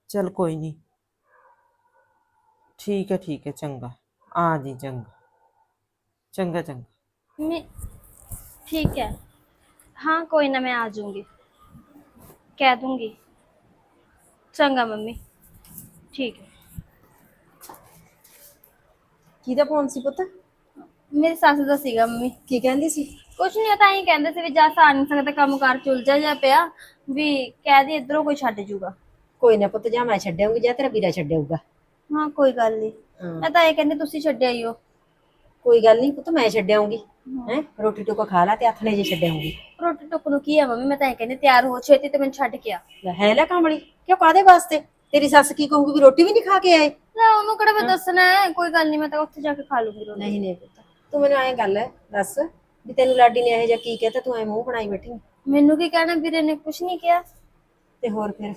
ਚਲ ਕੋਈ ਨਹੀਂ ਠੀਕ ਹੈ ਠੀਕ ਹੈ ਚੰਗਾ ਆ ਜੀ ਚੰਗਾ ਚੰਗਾ ਚੰਗਾ मैं ठीक है हाँ कोई ना मैं आ जाऊंगी कह दूंगी चंगा मम्मी ठीक है ਕਿਹਦਾ ਫੋਨ ਸੀ ਪੁੱਤ ਮੇਰੀ ਸੱਸ ਦਾ ਸੀਗਾ ਮੰਮੀ ਕੀ ਕਹਿੰਦੀ ਸੀ ਕੁਛ ਨਹੀਂ ਤਾਂ ਹੀ ਕਹਿੰਦੇ ਸੀ ਵੀ ਜਾ ਸਾਰ ਨਹੀਂ ਸਕਦਾ ਕੰਮ ਕਾਰ ਚੁਲਝਾ ਜਾ ਪਿਆ ਵੀ ਕਹਿ ਦੀ ਇਧਰੋਂ ਕੋਈ ਛੱਡ ਜੂਗਾ। ਕੋਈ ਨਾ ਪੁੱਤ ਜਾਂ ਮੈਂ ਛੱਡਿਆਉਂਗੀ ਜਾਂ ਤੇਰਾ ਵੀਰਾ ਛੱਡਿਆਊਗਾ। ਹਾਂ ਕੋਈ ਗੱਲ ਨਹੀਂ ਹਾਂ। ਮੈਂ ਤਾਂ ਇਹ ਕਹਿੰਦੀ ਤੁਸੀਂ ਛੱਡਿਆ ਹੀ ਹੋ ਕੋਈ ਗੱਲ ਨਹੀਂ ਪੁੱਤ ਮੈਂ ਛੱਡਿਆਉਂਗੀ ਹੈ। ਰੋਟੀ ਟੁੱਕ ਖਾ ਲਾ ਤੇ ਨੇ ਜੇ ਛੱਡਿਆਉਂਗੀ ਰੋਟੀ ਟੁੱਕ ਨੂੰ ਕੀ ਆ ਮੰਮੀ ਮੈਂ ਤਾਂ ਇਹ ਕਹਿੰਦੀ ਤਿਆਰ ਹੋ ਛੇਤੀ ਤੇ ਮੈਨੂੰ ਛੱਡ ਕੇ ਆ। ਹੈ ਲੈ ਕਾਮੜੀ ਕਿਉਂ ਕਾਦੇ ਵਾਸਤੇ? ਤੇਰੀ ਸੱਸ ਕੀ ਕਹੂਗੀ ਵੀ ਰੋਟੀ ਵੀ ਨਹੀਂ ਖਾ ਕੇ ਆਏ? ਲੈ ਉਹਨੂੰ ਕਿਹੜਾ ਮੈਂ ਦੱਸਣਾ ਹੈ ਕੋਈ ਗੱਲ ਨਹੀਂ ਮੈਂ ਤਾਂ ਉੱਥੇ ਜਾ ਕੇ ਖਾ ਲੂੰਗੀ ਰੋਟੀ। ਨਹੀਂ ਨਹੀਂ ਪੁੱਤ ਤੂੰ ਮੈਨੂੰ ਐਂ ਗੱਲ ਦੱਸ ਵੀ ਤੈਨੂੰ ਲਾਡੀ ਨੇ ਇਹੋ ਜਿਹਾ ਕੀ ਕਹਿਤਾ ਤੂੰ ਐ ਮੂੰਹ ਬਣਾਈ ਬੈਠੀ ਆਂ। ਮੈਨੂੰ ਕੀ ਕਹਿਣਾ ਵੀਰੇ ਨੇ ਕੁਛ ਨਹੀਂ ਕਿਹਾ। ਤੇ ਹੋਰ ਫਿਰ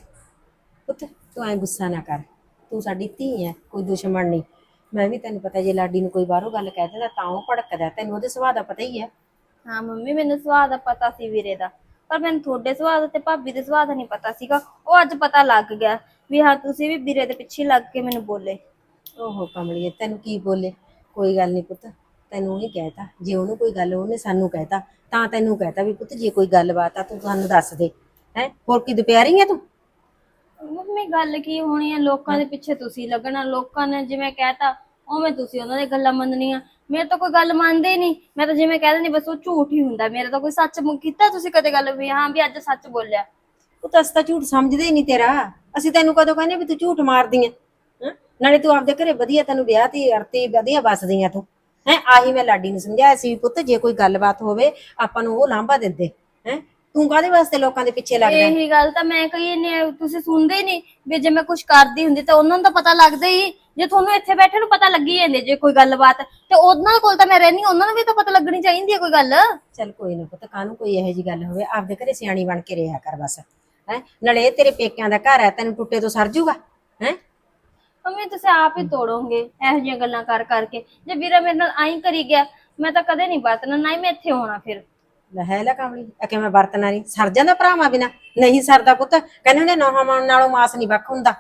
ਪੁੱਤ ਤੂੰ ਐ ਗੁੱਸਾ ਨਾ ਕਰ। ਤੂੰ ਸਾਡੀ ਧੀ ਐ ਕੋਈ ਦੁਸ਼ਮਣ ਨਹੀਂ। ਮੈਂ ਵੀ ਤੈਨੂੰ ਪਤਾ ਜੇ ਲਾਡੀ ਨੂੰ ਕੋਈ ਬਾਹਰੋਂ ਗੱਲ ਕਹਿ ਦਿੰਦਾ ਤਾਂ ਉਹ ਭੜਕਦਾ ਤੈਨੂੰ ਉਹਦੇ ਸੁਭਾਅ ਦਾ ਪਤਾ ਹੀ ਹੈ। ਹਾਂ ਮੰਮੀ ਮੈਨੂੰ ਸੁਭਾਅ ਦਾ ਪਤਾ ਸੀ ਵੀਰੇ ਦਾ। ਪਰ ਮੈਨੂੰ ਤੁਹਾਡੇ ਸੁਭਾਅ ਦਾ ਤੇ ਭਾਬੀ ਦੇ ਸੁਭਾਅ ਦਾ ਨਹੀਂ ਪਤਾ ਸੀਗਾ। ਉਹ ਅੱਜ ਪਤਾ ਲੱਗ ਗਿਆ ਵੀ ਹਾਂ ਤੁਸੀਂ ਵੀ ਵੀਰੇ ਦੇ ਪਿੱਛੇ ਲੱਗ ਕੇ ਮੈਨੂੰ ਬੋਲੇ। ਓਹੋ ਕਮਲੀਏ ਤੈਨੂੰ ਕੀ ਬੋਲੇ? ਕੋਈ ਗੱਲ ਨਹੀਂ ਪੁੱਤ। ਤੈਨੂੰ ਉਹਨੇ ਕਹਿਤਾ ਜੇ ਉਹਨੂੰ ਕੋਈ ਗੱਲ ਉਹਨੇ ਸਾਨੂੰ ਕਹਿਤਾ ਤਾਂ ਤੈਨੂੰ ਕਹਿਤਾ ਵੀ ਪੁੱਤ ਜੇ ਕੋਈ ਗੱਲਬਾਤ ਆ ਤੂੰ ਸਾਨੂੰ ਦੱਸ ਦੇ ਹੈ? ਹੋਰ ਕੀ ਦੁਪਿਆਰੀ ਐ ਤੂੰ? ਮੰਮੀ ਗੱਲ ਕੀ ਹੋਣੀ ਹੈ ਲੋਕਾਂ ਦੇ ਪਿੱਛੇ ਤੁਸੀਂ ਲੱਗਣਾ ਲੋਕਾਂ ਨੇ ਜਿਵੇਂ ਕਹਿਤਾ ਉਵੇਂ ਤੁਸੀਂ ਉਹਨਾਂ ਦੀ ਗੱਲਾਂ ਮੰਨਣੀਆਂ। ਮੇਰੇ ਤਾਂ ਕੋਈ ਗੱਲ ਮੰਨਦੇ ਹੀ ਨਹੀਂ। ਮੈਂ ਤਾਂ ਜਿਵੇਂ ਕਹਿ ਦਿੰਦੀ ਬਸ ਉਹ ਝੂਠ ਹੀ ਹੁੰਦਾ। ਮੇਰਾ ਤਾਂ ਕੋਈ ਸੱਚ ਮੁ- ਕੀਤਾ ਤੁਸੀਂ ਕਦੇ ਗੱਲ ਵੀ? ਹਾਂ ਵੀ ਅੱਜ ਸੱਚ ਬੋਲਿਆ। ਉਹ ਤਾਂ ਅਸੀਂ ਤਾਂ ਝੂਠ ਸਮਝਦੇ ਹੀ ਨਹੀਂ ਤੇਰਾ। ਅਸੀਂ ਤੈਨੂੰ ਕਦੋਂ ਕਹਿੰਦੇ ਵੀ ਤੂੰ ਝੂਠ ਮਾਰਦੀ ਹੈਂ? ਨਾਲੇ ਤੂੰ ਆਪਦੇ ਘਰੇ ਵਧੀਆ ਤੈਨੂੰ ਵਿਆਹ ਤੇ ਅਰਤੀ ਵਧੀਆ ਵੱਸਦੀ ਆ ਤੂੰ। ਹੈ ਆਹੀ ਮੈਂ ਲਾਡੀ ਨੂੰ ਸਮਝਾਇਆ ਸੀ ਵੀ ਪੁੱਤ ਜੇ ਕੋਈ ਗੱਲਬਾਤ ਹੋਵੇ ਆਪਾਂ ਨੂੰ ਉਹ ਲਾਂਭਾ ਦਿੰਦੇ ਹੈ। ਤੂੰ ਕਾਹਦੇ ਵਾਸਤੇ ਲੋਕਾਂ ਦੇ ਪਿੱਛੇ ਲੱਗਦਾ? ਇਹੀ ਗੱਲ ਤਾਂ ਮੈਂ ਕਹੀ ਨਹੀਂ ਤੁਸੀਂ ਸੁਣਦੇ ਹੀ ਨਹੀਂ ਵੀ ਜੇ ਮੈਂ ਕੁਝ ਕਰਦੀ ਹੁੰਦੀ ਤਾਂ ਉਹਨਾਂ ਨੂੰ ਤਾਂ ਪਤਾ ਲੱਗਦਾ ਹੀ। ਜੇ ਤੁਹਾਨੂੰ ਇੱਥੇ ਬੈਠੇ ਨੂੰ ਪਤਾ ਲੱਗੀ ਜਾਂਦੇ ਜੇ ਕੋਈ ਗੱਲਬਾਤ ਤੇ ਉਹਨਾਂ ਕੋਲ ਤਾਂ ਮੈਂ ਰਹਿਣੀ ਉਹਨਾਂ ਨੂੰ ਵੀ ਤਾਂ ਪਤਾ ਲੱਗਣੀ ਚਾਹੀਦੀ ਹੈ ਕੋਈ ਗੱਲ। ਚੱਲ ਕੋਈ ਨਾ ਪੁੱਤ ਕਾਹਨੂੰ ਕੋਈ ਇਹੋ ਜੀ ਗੱਲ ਹੋਵੇ ਆਪਦੇ ਘਰੇ ਸਿਆਣੀ ਬਣ ਕੇ ਰਿਹਾ ਕਰ ਬਸ ਹੈ। ਨਾਲੇ ਇਹ ਤੇਰੇ ਪੇਕਿਆਂ ਦਾ ਘਰ ਹੈ ਤੈਨੂੰ ਟੁੱਟੇ ਤੋਂ ਸਰ ਜੂਗਾ ਹੈ। ਮੰਮੀ, ਤੁਸੀਂ ਆਪ ਹੀ ਤੋੜੋਗੇ ਇਹੋ ਜਿਹੀਆਂ ਗੱਲਾਂ ਕਰ ਕਰਕੇ। ਜੇ ਵੀਰਾ ਮੇਰੇ ਨਾਲ ਆਈ ਕਰੀ ਗਿਆ, ਮੈਂ ਤਾਂ ਕਦੇ ਨਹੀਂ ਵਰਤਣਾ, ਨਾ ਹੀ ਮੈਂ ਇੱਥੇ ਹੋਣਾ ਫਿਰ। ਲੈ, ਹੈ ਲੈ ਕਾਮਲੀ ਆ ਕਿ ਮੈਂ ਵਰਤਣਾ ਨਹੀਂ ਸਰ ਜਾਂਦਾ ਭਰਾਵਾਂ ਬਿਨਾ? ਨਹੀਂ ਸਰਦਾ ਪੁੱਤ, ਕਹਿੰਦੇ ਨੇ ਨੋਹਾਂ ਮਾਣ ਨਾਲੋਂ ਮਾਸ ਨਹੀਂ ਵੱਖ ਹੁੰਦਾ।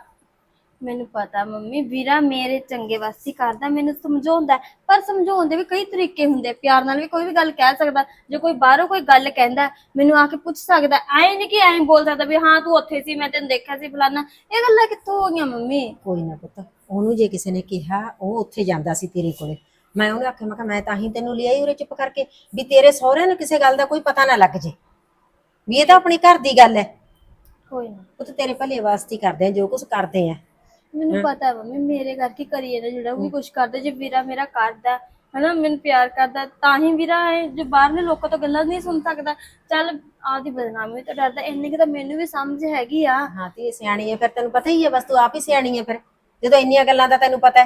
ਮੈਨੂੰ ਪਤਾ ਮੰਮੀ ਵੀਰਾ ਮੇਰੇ ਚੰਗੇ ਵਾਸਤੇ ਕਰਦਾ ਮੈਨੂੰ ਸਮਝਾਉਂਦਾ। ਪਰ ਸਮਝਾਉਣ ਦੇ ਵੀ ਕਈ ਤਰੀਕੇ ਹੁੰਦੇ ਪਿਆਰ ਨਾਲ ਵੀ ਕੋਈ ਵੀ ਗੱਲ ਕਹਿ ਸਕਦਾ ਜੇ ਕੋਈ ਬਾਹਰੋਂ ਕੋਈ ਗੱਲ ਕਹਿੰਦਾ ਮੈਨੂੰ ਆ ਕੇ ਪੁੱਛ ਸਕਦਾ ਐ ਨਹੀਂ ਕਿ ਐਂ ਬੋਲ ਸਕਦਾ ਵੀ ਹਾਂ ਤੂੰ ਉੱਥੇ ਸੀ ਮੈਂ ਤੈਨੂੰ ਦੇਖਿਆ ਸੀ ਫਲਾਨਾ। ਇਹ ਗੱਲਾਂ ਕਿੱਥੋਂ ਹੋ ਗਈਆਂ ਮੰਮੀ? ਕੋਈ ਨਾ ਪੁੱਤ ਉਹਨੂੰ ਜੇ ਕਿਸੇ ਨੇ ਕਿਹਾ ਉਹ ਉੱਥੇ ਜਾਂਦਾ ਸੀ ਤੇਰੇ ਕੋਲੇ। ਮੈਂ ਉਹਨੂੰ ਆਖਿਆ ਮੈਂ ਕਿਹਾ ਮੈਂ ਤਾਂ ਹੀ ਤੈਨੂੰ ਲਿਆਈ ਉਰੇ ਚੁੱਪ ਕਰਕੇ ਵੀ ਤੇਰੇ ਸਹੁਰਿਆਂ ਨੂੰ ਕਿਸੇ ਗੱਲ ਦਾ ਕੋਈ ਪਤਾ ਨਾ ਲੱਗ ਜੇ। ਵੀ ਇਹ ਤਾਂ ਆਪਣੀ ਘਰ ਦੀ ਗੱਲ ਹੈ। ਕੋਈ ਨਾ। ਉਹ ਤਾਂ ਤੇਰੇ ਭਲੇ ਵਾਸਤੇ ਹੀ ਕਰਦੇ ਆ ਜੋ ਕੁਝ ਕਰਦੇ ਆ। ਮੈਨੂੰ ਪਤਾ ਹੈ ਮੰਮੀ ਮੇਰੇ ਕਰਕੇ ਕਰੀ ਜਾਂਦਾ ਜਿਹੜਾ ਉਹ ਵੀ ਕੁਝ ਕਰਦਾ ਜੇ ਵੀਰਾ ਮੇਰਾ ਕਰਦਾ ਹਨਾ ਮੈਨੂੰ ਪਿਆਰ ਕਰਦਾ ਤਾਂ ਹੀ ਵੀਰਾ ਹੈ ਜੋ ਬਾਹਰਲੇ ਲੋਕਾਂ ਤੋਂ ਗੱਲਾਂ ਨਹੀਂ ਸੁਣ ਸਕਦਾ। ਚੱਲ ਆਦੀ ਬਦਨਾਮੀ ਤੋਂ ਡਰਦਾ ਇੰਨੀ ਕਿ ਤਾਂ ਮੈਨੂੰ ਵੀ ਸਮਝ ਹੈਗੀ ਆ। ਹਾਂ ਤੇ ਇਹ ਸਿਆਣੀ ਹੈ ਫਿਰ ਤੈਨੂੰ ਪਤਾ ਹੀ ਹੈ ਬਸ ਤੂੰ ਆਪ ਹੀ ਸਿਆਣੀ ਹੈ ਫਿਰ। ਜਦੋਂ ਇੰਨੀਆਂ ਗੱਲਾਂ ਦਾ ਤੈਨੂੰ ਪਤਾ ਹੈ।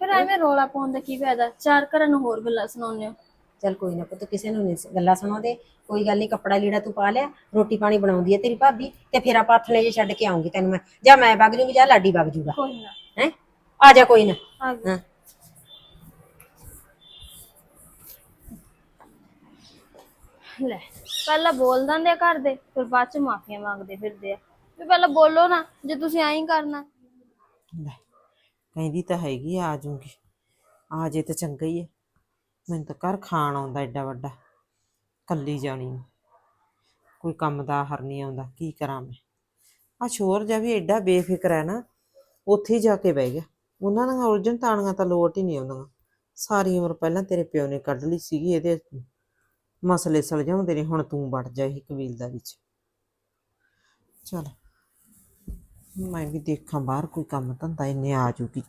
ਫਿਰ ਐਵੇਂ ਰੋਲਾ ਪਾਉਣ ਦਾ ਕੀ ਫਾਇਦਾ? ਚਾਰ ਘਰਾਂ ਨੂੰ ਹੋਰ ਗੱਲਾਂ ਸੁਣਾਉਂਦੇ ਹੋ। ਚੱਲ ਕੋਈ ਨਾ ਪੁੱਤ ਕਿਸੇ ਨੂੰ ਨਹੀਂ ਗੱਲਾਂ ਸੁਣਾਉਂਦੇ ਕੋਈ ਗੱਲ ਨਹੀਂ ਕੱਪੜਾ ਲੀੜਾ ਤੂੰ ਪਾ ਲਿਆ ਰੋਟੀ ਪਾਣੀ ਬਣਾਉਂਦੀ ਹੈ ਤੇਰੀ ਭਾਬੀ ਤੇ ਫਿਰ ਆਪਾਂ ਹੱਥ ਲੈ ਜੇ ਛੱਡ ਕੇ ਆਉਂਗੀ ਤੈਨੂੰ ਮੈਂ। ਜਾਂ ਮੈਂ ਵਗ ਜੂਗੀ ਜਾਂ ਲਾਡੀ ਵਗ ਜੂਗਾ। ਕੋਈ ਨਾ। ਹੈ? ਆ ਜਾ ਕੋਈ ਨਾ। ਆ ਗਈ। ਹਾਂ। ਲੈ ਪਹਿਲਾਂ ਬੋਲ ਦਿੰਦੇ ਆ ਘਰ ਦੇ ਫਿਰ ਬਾਅਦ ਚ ਮਾਫੀਆਂ ਮੰਗਦੇ ਫਿਰਦੇ ਆ। ਵੀ ਪਹਿਲਾਂ ਬੋਲੋ ਨਾ ਜੇ ਤੁਸੀਂ ਐਂ ਹੀ ਕਰਨਾ। ਲੈ ਕਹਿੰਦੀ ਤਾਂ ਹੈਗੀ ਆ ਜਾਊਂਗੀ ਆ ਜੇ ਤਾਂ ਚੰਗਾ ਹੀ ਹੈ ਮੈਨੂੰ ਤਾਂ ਘਰ ਖਾਣ ਆਉਂਦਾ ਐਡਾ ਵੱਡਾ, ਕੱਲੀ ਜਾਣੀ ਨੂੰ। ਕੋਈ ਕੰਮ ਦਾ ਹਰ ਨਹੀਂ ਆਉਂਦਾ, ਕੀ ਕਰਾਂ ਮੈਂ? ਆ ਸ਼ੋਰ ਜਿਹਾ ਵੀ ਐਡਾ ਬੇਫਿਕਰ ਹੈ ਨਾ, ਉੱਥੇ ਹੀ ਜਾ ਕੇ ਬਹਿ ਗਿਆ। ਉਹਨਾਂ ਦੀਆਂ ਉਲਝਣ ਤਾਣੀਆਂ ਤਾਂ ਲੋਟ ਹੀ ਨਹੀਂ ਆਉਂਦੀਆਂ। ਸਾਰੀ ਉਮਰ ਪਹਿਲਾਂ ਤੇਰੇ ਪਿਓ ਨੇ ਕੱਢ ਲਈ ਸੀਗੀ, ਇਹਦੇ ਮਸਲੇ ਸੁਲਝਾਉਂਦੇ ਨੇ, ਹੁਣ ਤੂੰ ਵੜ ਜਾ ਇਹ ਕਬੀਲਦਾ ਵਿੱਚ। ਚਲ, ਮੈਂ ਵੀ ਦੇਖਾਂ ਬਾਹਰ ਕੋਈ ਕੰਮ ਧੰਦਾ ਇੰਨੇ ਆ ਜੂਗੀ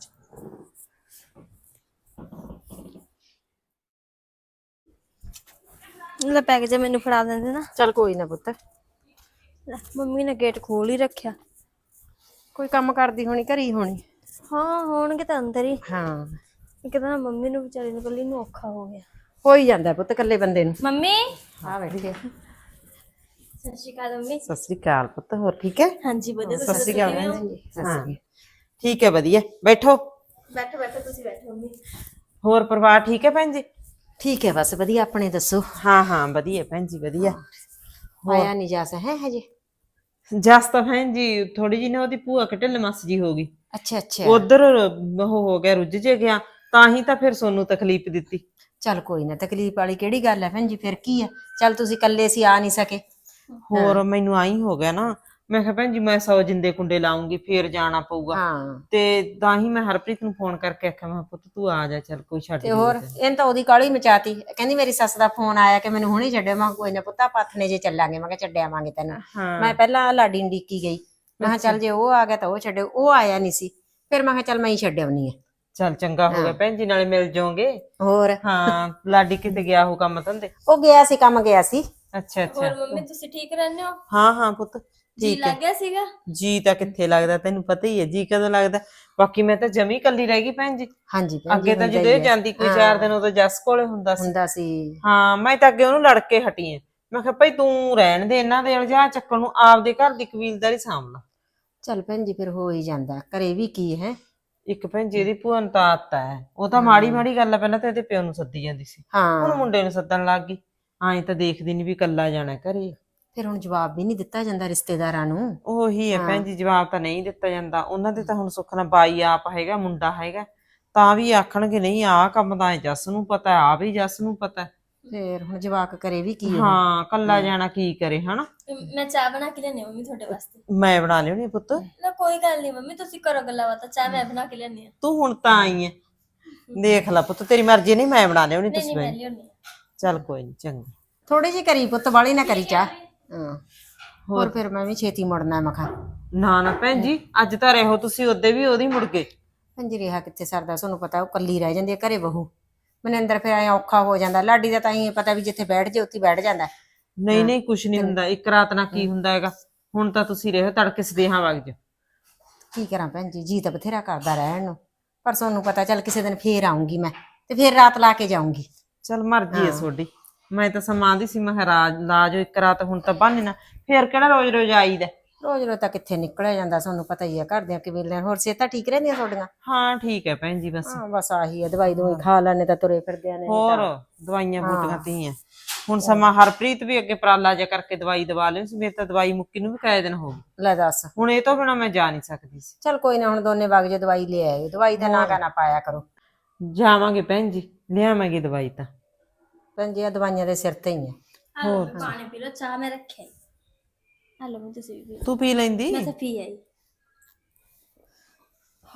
ਲੈ ਪੈਕ ਜੇ ਮੈਨੂੰ ਫੜਾ ਦਿੰਦੇ ਨਾ। ਚੱਲ ਕੋਈ ਨਾ ਪੁੱਤ। ਲੈ ਮੰਮੀ ਨੇ ਗੇਟ ਖੋਲ ਹੀ ਰੱਖਿਆ। ਕੋਈ ਕੰਮ ਕਰਦੀ ਹੋਣੀ ਘਰੀ ਹੋਣੀ? ਹਾਂ ਹੋਣਗੇ ਤਾਂ ਅੰਦਰ ਹੀ। ਹਾਂ। ਇੱਕ ਤਾਂ ਨਾ ਮੰਮੀ ਨੂੰ ਵਿਚਾਰੀ ਨੂੰ ਕੱਲੀ ਨੂੰ ਔਖਾ ਹੋ ਗਿਆ। ਹੋ ਹੀ ਜਾਂਦਾ ਪੁੱਤ ਇਕੱਲੇ ਬੰਦੇ ਨੂੰ। ਮੰਮੀ? ਆ ਬੈਠੇ। ਸਤਿ ਸ਼੍ਰੀ ਅਕਾਲ ਮੰਮੀ। ਸਤਿ ਸ੍ਰੀ ਅਕਾਲ ਪੁੱਤ ਹੋਰ ਠੀਕ ਹੈ? ਹਾਂਜੀ ਵਧੀਆ ਸਤਿ ਸ਼੍ਰੀ ਅਕਾਲ ਭੈਣ ਜੀ। ਹਾਂ। ਠੀਕ ਹੈ ਵਧੀਆ। ਬੈਠੋ। ਬੈਠੋ ਬੈਠੋ ਤੁਸੀਂ ਬੈਠੋ ਮੰਮੀ। ਹੋਰ ਪਰਿਵਾਰ ਠੀਕ ਹੈ ਭੈਣ ਜੀ? ਠੀਕ ਹੈ ਬਸ ਵਧੀਆ ਆਪਣੇ ਦੱਸੋ। ਹਾਂ ਹਾਂ ਵਧੀਆ ਭੈਣ ਜੀ ਵਧੀਆ। ਆਇਆ ਨਹੀਂ ਜਾ ਹੈ ਹਜੇ? ਜਸ ਤਾਂ ਭੈਣ ਜੀ ਥੋੜੀ ਜਿਹੀ ਨਾ ਉਹਦੀ ਭੂਆ ਕਟਲ ਮਸ ਜੀ ਹੋ ਗਈ। ਅੱਛਾ ਅੱਛਾ। ਉਧਰ ਉਹ ਹੋ ਗਿਆ ਰੁੱਝ ਜੇ ਗਿਆ ਤਾਂ ਹੀ ਤਾਂ ਫਿਰ ਸੋਨੂੰ ਤਕਲੀਫ ਦਿੱਤੀ। ਚੱਲ ਕੋਈ ਨਾ ਤਕਲੀਫ ਵਾਲੀ ਕਿਹੜੀ ਗੱਲ ਹੈ ਭੈਣ ਜੀ ਫਿਰ ਕੀ ਹੈ? ਚੱਲ ਤੁਸੀਂ ਇਕੱਲੇ ਸੀ ਆ ਨਹੀਂ ਸਕੇ। ਹੋਰ ਮੈਨੂੰ ਆਈ ਹੋ ਗਿਆ ਨਾ ਮੈਂ ਕਿਹਾ ਭੈਣ ਜੀ ਮੈਂ ਸੌ ਜਿੰਦੇ ਕੁੰਡੇ ਲਾਉਂਗੀ ਫੇਰ ਜਾਣਾ ਪਊਗਾ। ਹਾਂ। ਤੇ ਤਾਂ ਹੀ ਮੈਂ ਹਰਪ੍ਰੀਤ ਨੂੰ ਫੋਨ ਕਰਕੇ ਆਖਿਆ ਮੈਂ ਕਿਹਾ, ਪੁੱਤ ਤੂੰ ਆ ਜਾ ਚੱਲ ਕੋਈ ਛੱਡ ਤੇ ਹੋਰ। ਇਹਨ ਤਾਂ ਉਹਦੀ ਕਾਲੀ ਮਚਾਤੀ। ਕਹਿੰਦੀ ਮੇਰੀ ਸੱਸ ਦਾ ਫੋਨ ਆਇਆ ਕਿ ਮੈਨੂੰ ਹੁਣੇ ਛੱਡਿਆ। ਮੈਂ ਕਿਹਾ ਕੋਈ ਨਾ ਪੁੱਤਾ ਪਾਥਨੇ ਜੇ ਚੱਲਾਂਗੇ। ਮੈਂ ਕਿਹਾ ਛੱਡਿਆਵਾਂਗੇ ਤੈਨੂੰ। ਹਾਂ। ਮੈਂ ਪਹਿਲਾਂ ਲਾਡੀ ਨੂੰ ਡੀਕੀ ਗਈ। ਮੈਂ ਕਿਹਾ ਚੱਲ ਜੇ ਉਹ ਆ ਗਿਆ ਤਾਂ ਉਹ ਛੱਡਿਓ। ਉਹ ਆਇਆ ਨਹੀਂ ਸੀ। ਫਿਰ ਮੈਂ ਕਿਹਾ ਚੱਲ ਮੈਂ ਹੀ ਛੱਡਿਆਉਣੀ ਆ ਚੱਲ ਚੰਗਾ ਹੋ ਗਿਆ ਭੈਣ ਜੀ ਨਾਲੇ ਮਿਲ ਜਾਓਗੇ। ਹੋਰ। ਹਾਂ ਲਾਡੀ ਕਿਤੇ ਗਿਆ ਹੋ ਕੰਮ ਧੰਦੇ? ਉਹ ਗਿਆ ਸੀ ਕੰਮ ਗਿਆ ਸੀ। ਅੱਛਾ ਹੋਰ ਅੱਛਾ ਮੰਮੀ ਤੁਸੀਂ ਠੀਕ ਰਹਿੰਦੇ ਹੋ? ਹਾਂ ਹਾਂ ਪੁੱਤ। ਜੀ ਠੀਕ ਹੈ ਲੱਗ ਗਿਆ ਸੀਗਾ? ਜੀ ਤਾਂ ਕਿੱਥੇ ਲੱਗਦਾ ਤੈਨੂੰ ਪਤਾ ਹੀ ਹੈ ਜੀ ਕਦੋਂ ਲੱਗਦਾ? ਬਾਕੀ ਮੈਂ ਤਾਂ ਜਮੀ ਕੱਲੀ ਰਹਿ ਗਈ ਭੈਣ ਜੀ। ਹਾਂਜੀ ਭੈਣ ਜੀ, ਅੱਗੇ ਤਾਂ ਹੁੰਦਾ ਜਦੋਂ ਹੀ ਇਹ ਹੈ। ਜਾਂਦੀ ਕੋਈ। ਚਾਰ ਦਿਨ ਉਦੋਂ ਜੱਸ ਕੋਲੇ ਹੁੰਦਾ ਸੀ। ਹੁੰਦਾ ਸੀ। ਹਾਂ ਮੈਂ ਤਾਂ ਅੱਗੇ ਉਹਨੂੰ ਲੜ ਕੇ ਹਟੀ ਐ ਮੈਂ ਕਿਹਾ ਭਾਈ ਤੂੰ ਰਹਿਣ ਦੇ ਇਹਨਾਂ ਦੇ ਅਲਜਾ ਚੱਕਣ ਨੂੰ ਆਪਦੇ ਘਰ ਦੀ ਕਬੀਲਦਾਰੀ ਸਾਂਭ ਲਾ ਚੱਲ ਭੈਣ ਜੀ ਫਿਰ ਹੋ ਹੀ ਜਾਂਦਾ। ਘਰੇ ਵੀ ਕੀ ਹੈ? ਇੱਕ ਭੈਣ ਜੀ ਇਹਦੀ ਭੂਆ ਨੂੰ ਤਾਂ ਆਦਤ ਹੈ। ਉਹ ਤਾਂ ਮਾੜੀ ਮਾੜੀ ਗੱਲ ਆ ਪਹਿਲਾਂ ਤਾਂ ਇਹਦੇ ਪਿਓ ਨੂੰ ਸੱਦੀ ਜਾਂਦੀ ਸੀ। ਹੁਣ ਹਾਂ ਮੁੰਡੇ ਨੂੰ ਸੱਦਣ ਲੱਗ ਗਈ। ਐਂ ਤਾਂ ਦੇਖਦੀ ਨਹੀਂ ਵੀ ਕੱਲਾ ਜਾਣਾ ਘਰੇ। ਫਿਰ ਹੁਣ ਜਵਾਬ ਵੀ ਨਹੀਂ ਦਿੱਤਾ ਜਾਂਦਾ ਰਿਸ਼ਤੇਦਾਰਾਂ ਨੂੰ। ਉਹੀ ਹੈ ਭੈਣ ਜੀ ਜਵਾਬ ਤਾਂ ਨਹੀਂ ਦਿੱਤਾ ਜਾਂਦਾ। ਉਹਨਾਂ ਦੇ ਤਾਂ ਹੁਣ ਸੁੱਖ ਨਾਲ ਬਾਈ ਆਪ ਹੈਗਾ ਮੁੰਡਾ ਹੈਗਾ। ਤਾਂ ਵੀ ਆਖਣਗੇ ਨਹੀਂ ਆਹ ਕੰਮ ਤਾਂ ਜੱਸ ਨੂੰ ਪਤਾ ਆ ਵੀ ਜੱਸ ਨੂੰ ਪਤਾ ਫਿਰ ਹੁਣ ਜਵਾਕ ਕਰੇ ਵੀ ਕੀ? ਹਾਂ ਕੱਲਾ ਜਾਣਾ ਕੀ ਕਰੇ ਹਨਾ? ਮੈਂ ਚਾਹ ਬਣਾ ਕੇ ਲਿਆਨੀ ਮੰਮੀ ਤੁਹਾਡੇ ਵਾਸਤੇ। ਮੈਂ ਬਣਾ ਲਿਉਣੀ ਪੁੱਤ? ਨਾ ਕੋਈ ਗੱਲ ਨਹੀਂ ਮੰਮੀ ਤੁਸੀਂ ਕਰੋ ਗੱਲਾਂ ਬਾਤਾਂ ਚਾਹ ਮੈਂ ਬਣਾ ਕੇ ਲਿਆਨੀ ਆ ਤੂੰ ਹੁਣ ਤਾਂ ਆਈ ਐ ਦੇਖ ਲੈ ਪੁੱਤ ਤੇਰੀ ਮਰਜ਼ੀ ਨਹੀਂ ਮੈਂ ਬਣਾ ਨਹੀਂ ਤੁਸੀਂ ਲਿਆਉਣੀ ਚੱਲ ਕੋਈ ਨਹੀਂ ਚੰਗਾ। ਥੋੜੀ ਜਿਹੀ ਕਰੀ ਪੁੱਤ ਵਾਲੀ ਨਾ ਕਰੀ ਚਾਹ। ਹਾਂ ਹੋਰ ਫਿਰ ਮੈਂ ਵੀ ਛੇਤੀ ਮੁੜਨਾ ਹੈ ਮਖਾ। ਨਾ ਨਾ ਭੈਣ ਜੀ ਅੱਜ ਤਾਂ ਰਹੋ ਤੁਸੀਂ ਉਹਦੇ ਵੀ ਉਹਦੀ ਮੁੜ ਗਏ ਪੰਜੀ ਰਿਹਾ ਕਿੱਥੇ ਸਰਦਾ? ਤੁਹਾਨੂੰ ਪਤਾ ਉਹ ਕੱਲੀ ਰਹਿ ਜਾਂਦੀ ਹੈ ਘਰੇ ਬਹੂ। ਮਨਿੰਦਰ ਫਿਰ ਐ ਔਖਾ ਹੋ ਜਾਂਦਾ। ਲਾਡੀ ਦਾ ਤਾਂ ਹੀ ਪਤਾ ਵੀ ਜਿੱਥੇ ਬੈਠ ਜੇ ਉੱਥੇ ਬੈਠ ਜਾਂਦਾ ਨਹੀਂ ਨਹੀਂ ਕੁਛ ਨਹੀਂ ਹੁੰਦਾ। ਇੱਕ ਰਾਤ ਨਾਲ ਕੀ ਹੁੰਦਾ ਹੈਗਾ? ਹੁਣ ਤਾਂ ਤੁਸੀਂ ਰਹੋ ਤੜਕੇ ਸਦੇਹਾਂ ਵਗ ਜਾ ਕੀ ਕਰਾਂ ਭੈਣ ਜੀ? ਜੀ ਤਾਂ ਬਥੇਰਾ ਕਰਦਾ ਰਹਿਣ ਨੂੰ। ਪਰ ਤੁਹਾਨੂੰ ਪਤਾ ਚੱਲ ਕਿਸੇ ਦਿਨ ਫੇਰ ਆਉਂਗੀ ਮੈਂ ਤੇ ਫੇਰ ਰਾਤ ਲਾ ਕੇ ਜਾਊਂਗੀ। ਚੱਲ ਮਰਜ਼ੀ ਹੈ। ਤੁਹਾਡੀ। ਮੈਂ ਤਾਂ ਸਮਾਂਦੀ ਸੀ ਮੈਂ ਕਿਹਾ ਰਾਜ ਲਾਜੋ ਇੱਕ ਰਾਤ ਹੁਣ ਤਾਂ ਬੰਨ ਨਾ ਫੇਰ ਕਿਹੜਾ ਰੋਜ਼ ਰੋਜ਼ ਆਈਦਾ? ਰੋਜ਼ ਰੋਜ਼ ਤਾਂ ਕਿੱਥੇ ਨਿਕਲਿਆ ਜਾਂਦਾ ਤੁਹਾਨੂੰ ਪਤਾ ਹੀ ਆ ਘਰ ਦੀਆਂ ਕਿਵੇਂ ਹੋਰ ਸਿਹਤਾਂ ਠੀਕ ਰਹਿੰਦੀਆਂ ਤੁਹਾਡੀਆਂ? ਹਾਂ ਠੀਕ ਹੈ ਭੈਣ ਜੀ ਬਸ। ਹਾਂ ਬਸ ਆਹੀ ਹੈ ਦਵਾਈ ਦਵਾਈ ਖਾ ਲੈਣੇ ਤਾਂ ਤੁਰੇ ਫਿਰਦੇ ਨੇ। ਹੋਰ ਦਵਾਈਆਂ ਬੂਟੀਆਂ ਤੀਆਂ। ਹੁਣ ਸਮਾਂ ਹਰਪ੍ਰੀਤ ਵੀ ਅੱਗੇ ਪਰਾਲਾ ਜਿਹਾ ਕਰਕੇ ਦਵਾਈ ਦਵਾ ਲੈਣੀ ਸੀ ਮੇਰੇ ਤਾਂ ਦਵਾਈ ਮੁੱਕੀ ਨੂੰ ਵੀ ਕਾਇ ਦਿਨ ਹੋ ਗਏ ਲੈ ਦੱਸ। ਹੁਣ ਇਹ ਤੋਂ ਬਿਨਾ ਮੈਂ ਜਾ ਨਹੀਂ ਸਕਦੀ ਸੀ। ਚੱਲ ਕੋਈ ਨਾ ਹੁਣ ਦੋਨੇ ਵਗ ਜੇ ਦਵਾਈ ਲੈ ਆਇਓ। ਦਵਾਈ ਦਾ ਨਾ ਪਾਇਆ ਕਰੋ। ਜਾਵਾਂਗੇ ਭੈਣ ਜੀ ਲਿਆਵਾਂਗੇ ਦਵਾਈ ਤਾਂ। ਭੈਣ ਜੀ ਆਹ ਦਵਾਈਆਂ ਦੇ ਸਿਰ ਤੇ ਹੀ ਹੈ ਹੋਰ ਪਾਣੀ ਪੀ ਲਓ ਚਾਹ ਮੈਂ ਰੱਖਿਆ ਈ। ਹਲੋ ਮੈਂ ਤੁਸੀਂ ਵੀ ਪੀ ਲਓ। ਤੂੰ ਪੀ ਲੈਂਦੀ? ਮੈਂ ਤਾਂ ਪੀ ਆਈ।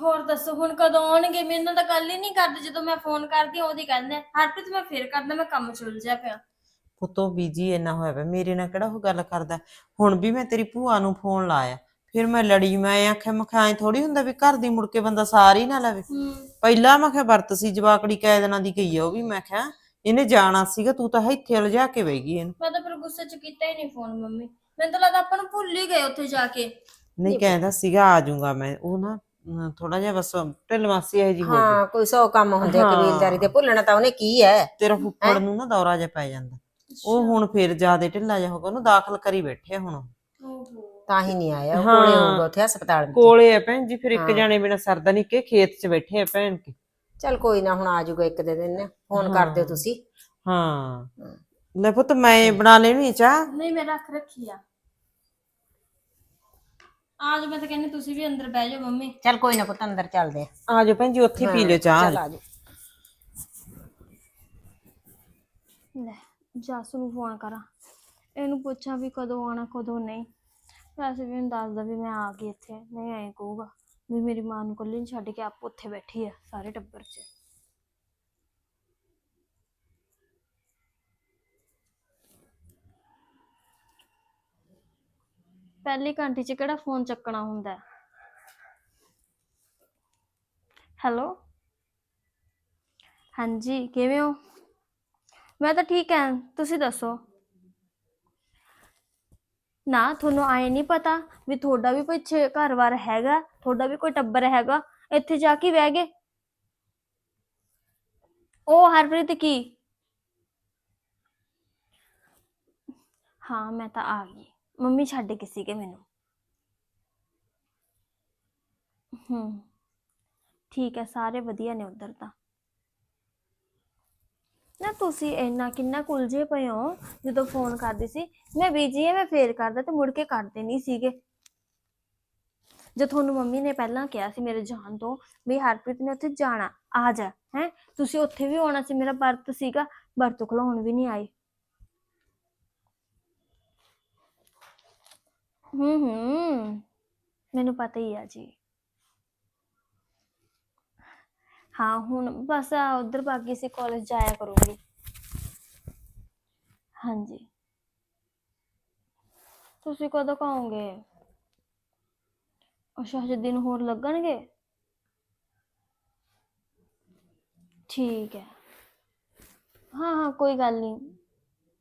ਹੋਰ ਦੱਸੋ ਹੁਣ ਕਦੋਂ ਆਉਣਗੇ? ਮੇਰੇ ਨਾਲ ਤਾਂ ਗੱਲ ਹੀ ਨਹੀਂ ਕਰਦੇ ਜਦੋਂ ਮੈਂ ਫੋਨ ਕਰਦੀ ਹਾਂ ਉਹਦੀ ਕਹਿੰਦੇ ਹਰਪ੍ਰੀਤ ਮੈਂ ਫੇਰ ਕਰਦਾ ਮੈਂ ਕੰਮ ਚੁੱਲ ਜਾ ਪਿਆ। ਪੁੱਤੋ ਬੀਜੀ ਇੰਨਾ ਹੋਇਆ ਪਿਆ। ਮੇਰੇ ਨਾਲ ਕਿਹੜਾ ਉਹ ਗੱਲ ਕਰਦਾ? ਹੁਣ ਵੀ ਮੈਂ ਤੇਰੀ ਭੂਆ ਨੂੰ ਫੋਨ ਲਾਇਆ। ਫਿਰ ਮੈਂ ਲੜੀ ਮੈਂ ਆਖਿਆ ਮੈਂ ਕਿਹਾ ਐ ਥੋੜੀ ਹੁੰਦਾ ਵੀ ਘਰ ਦੀ ਮੁੜ ਕੇ ਬੰਦਾ ਸਾਰੀ ਨਾ ਲਵੇ। ਹੂੰ। ਪਹਿਲਾਂ ਮੈਂ ਕਿਹਾ ਵਰਤ ਸੀ ਜਵਾਕੜੀ ਕੈ ਦਿਨਾਂ ਦੀ ਗਈ ਆ ਉਹ ਵੀ ਮੈਂ ਕਿਹਾ ਇਹਨੇ ਜਾਣਾ ਸੀਗਾ ਤੂੰ ਤਾਂ ਇੱਥੇ ਲਿਜਾ ਕੇ ਬਹਿ ਗਈ ਇਹਨੂੰ। ਮੈਂ ਤਾਂ ਫਿਰ ਗੁੱਸੇ 'ਚ ਕੀਤਾ ਹੀ ਨਹੀਂ ਫੋਨ ਮੰਮੀ। ਮੈਨੂੰ ਤਾਂ ਲੱਗਦਾ ਆਪਾਂ ਨੂੰ ਭੁੱਲ ਹੀ ਗਏ ਉੱਥੇ ਜਾ ਕੇ। ਨਹੀਂ ਕਹਿੰਦਾ ਸੀਗਾ ਆ ਜਾਊਂਗਾ ਮੈਂ। ਉਹ ਨਾ ਥੋੜਾ ਜਿਹਾ ਬਸ ਢਿਲਵਾਸੀ ਇਹ ਜੀ ਹੋ ਗਈ। ਹਾਂ ਕੋਈ ਸੌ ਕੰਮ ਹੁੰਦੇ ਆ ਹਾਂ। ਕਬੀਲਦਾਰੀ ਦੇ। ਭੁੱਲਣਾ ਤਾਂ ਉਹਨੇ ਕੀ ਹੈ ਤੇਰਾ ਫੁੱਫੜ ਨੂੰ ਨਾ ਦੌਰਾ ਜਿਹਾ ਪੈ ਜਾਂਦਾ। ਉਹ ਹੁਣ ਫਿਰ ਜਿਆਦੇ ਢਿੱਲਾ ਜਿਹਾ ਹੋ ਗਿਆ। ਉਹਨੂੰ ਦਾਖਲ ਕਰੀ ਬੈਠੇ ਹੁਣ ਓਹੋ। ਤਾਂ ਹੀ ਨਹੀਂ ਆਇਆ। ਉਹ ਹਾਂ। ਕੋਲੇ ਹੋਊਗਾ ਉੱਥੇ ਹਸਪਤਾਲ ਵਿੱਚ। ਕੋਲੇ ਆ ਭੈਣ ਜੀ ਫਿਰ ਇੱਕ ਹਾਂ। ਜਾਣੇ ਬਿਨਾ ਸਰਦਾ ਨਹੀਂ ਕਿ ਖੇਤ 'ਚ ਬੈਠੇ ਆ ਭੈਣ ਕੇ। ਚੱਲ ਕੋਈ ਨਾ ਹੁਣ ਆ ਜਾਊਗਾ ਇੱਕ ਦੇ ਦਿਨ। ਫੋਨ ਕਰ ਦਿਓ ਤੁਸੀਂ। ਹਾਂ। ਲੈ ਪੁੱਤ ਮੈਂ ਬਣਾ ਲੈਣੀ ਚਾਹ। ਨਹੀਂ ਮੈਂ ਰੱਖ ਰੱਖੀ ਆ। ਆਜ ਮੈਂ ਤਾਂ ਕਹਿੰਦੀ ਤੁਸੀਂ ਵੀ ਅੰਦਰ ਬਹਿ ਜਾਓ ਮੰਮੀ। ਚੱਲ ਕੋਈ ਨਾ ਪੁੱਤ ਅੰਦਰ ਚੱਲਦੇ ਆ। ਆ ਜਾਓ ਭੈਣ ਜੀ ਉੱਥੇ ਹੀ ਪੀ ਲਿਓ ਚਾਹ। ਚੱਲ ਆ ਜਾਓ। ਲੈ ਜਾਸੂ ਨੂੰ ਫੋਨ ਕਰਾਂ। ਇਹਨੂੰ ਪੁੱਛਾਂ ਵੀ ਕਦੋਂ ਆਣਾ ਕਦੋਂ ਨਹੀਂ। ਵੈਸੇ ਵੀ ਇਹਨੂੰ ਦੱਸਦਾ ਵੀ ਮੈਂ ਆ ਗਈ ਇੱਥੇ ਨਹੀਂ ਐਂ ਕਹੂਗਾ। ਵੀ ਮੇਰੀ ਮਾਂ ਨੂੰ ਕੱਲੀ ਨੂੰ ਛੱਡ ਕੇ ਆਪ ਉੱਥੇ ਬੈਠੀ ਆ ਸਾਰੇ ਟੱਬਰ 'ਚ। ਪਹਿਲੀ ਘੰਟੀ 'ਚ ਕਿਹੜਾ ਫੋਨ ਚੱਕਣਾ ਹੁੰਦਾ? ਹੈਲੋ? ਹਾਂਜੀ, ਕਿਵੇਂ ਹੋ? ਮੈਂ ਤਾਂ ਠੀਕ ਹਾਂ। ਤੁਸੀਂ ਦੱਸੋ? ਨਾ ਤੁਹਾਨੂੰ ਆਏ ਨਹੀਂ ਪਤਾ ਵੀ ਤੁਹਾਡਾ ਵੀ ਕੋਈ ਛੇ ਘਰ-ਬਾਰ ਹੈਗਾ, ਤੁਹਾਡਾ ਵੀ ਕੋਈ ਟੱਬਰ ਹੈਗਾ, ਇੱਥੇ ਜਾ ਕੇ ਬਹਿ ਗਏ। ਉਹ ਹਰਪ੍ਰੀਤ ਕੀ? ਹਾਂ, ਮੈਂ ਤਾਂ ਆ ਗਈ। ਮੰਮੀ ਛੱਡ ਕੇ ਸੀਗੇ ਮੈਨੂੰ। ਹੂੰ। ਠੀਕ ਹੈ, ਸਾਰੇ ਵਧੀਆ ਨੇ ਉਧਰ ਤਾਂ। ਨਾ ਤੁਸੀਂ ਇੰਨਾ ਕਿੰਨਾ ਕੁਲਝੇ ਪਏ ਹੋ, ਜਦੋਂ ਫੋਨ ਕਰਦੀ ਸੀ, ਮੈਂ ਬੀਜੀ ਆ, ਮੈਂ ਫੇਰ ਕਰਦਾ ਤੇ ਮੁੜ ਕੇ ਕਰਦੇ ਨਹੀਂ ਸੀਗੇ। ਜੇ ਤੁਹਾਨੂੰ ਮੰਮੀ ਨੇ ਪਹਿਲਾਂ ਕਿਹਾ ਸੀ ਮੇਰੇ ਜਾਣ ਤੋਂ ਵੀ ਹਰਪ੍ਰੀਤ ਨੇ ਉੱਥੇ ਜਾਣਾ, ਆ ਜਾ, ਹੈ, ਤੁਸੀਂ ਉੱਥੇ ਵੀ ਆਉਣਾ ਸੀ, ਮੇਰਾ ਵਰਤ ਸੀਗਾ, ਵਰਤ ਖਲਾਉਣ ਵੀ ਨਹੀਂ ਆਏ। ਹੂੰ ਹੂੰ, ਮੈਨੂੰ ਪਤਾ ਹੀ ਆ ਜੀ। ਹਾਂ, ਹੁਣ ਬਸ ਆ ਉਧਰ ਬਾਕੀ ਸੀ ਕਾਲਜ ਜਾਇਆ ਕਰੂੰਗੀ। ਹਾਂਜੀ। ਤੁਸੀਂ ਕਦੋਂ ਕਹੋਗੇ? ਅੱਛਾ, ਹਜੇ ਦਿਨ ਹੋਰ ਲੱਗਣਗੇ? ਠੀਕ ਹੈ। ਹਾਂ ਹਾਂ, ਕੋਈ ਗੱਲ ਨਹੀਂ।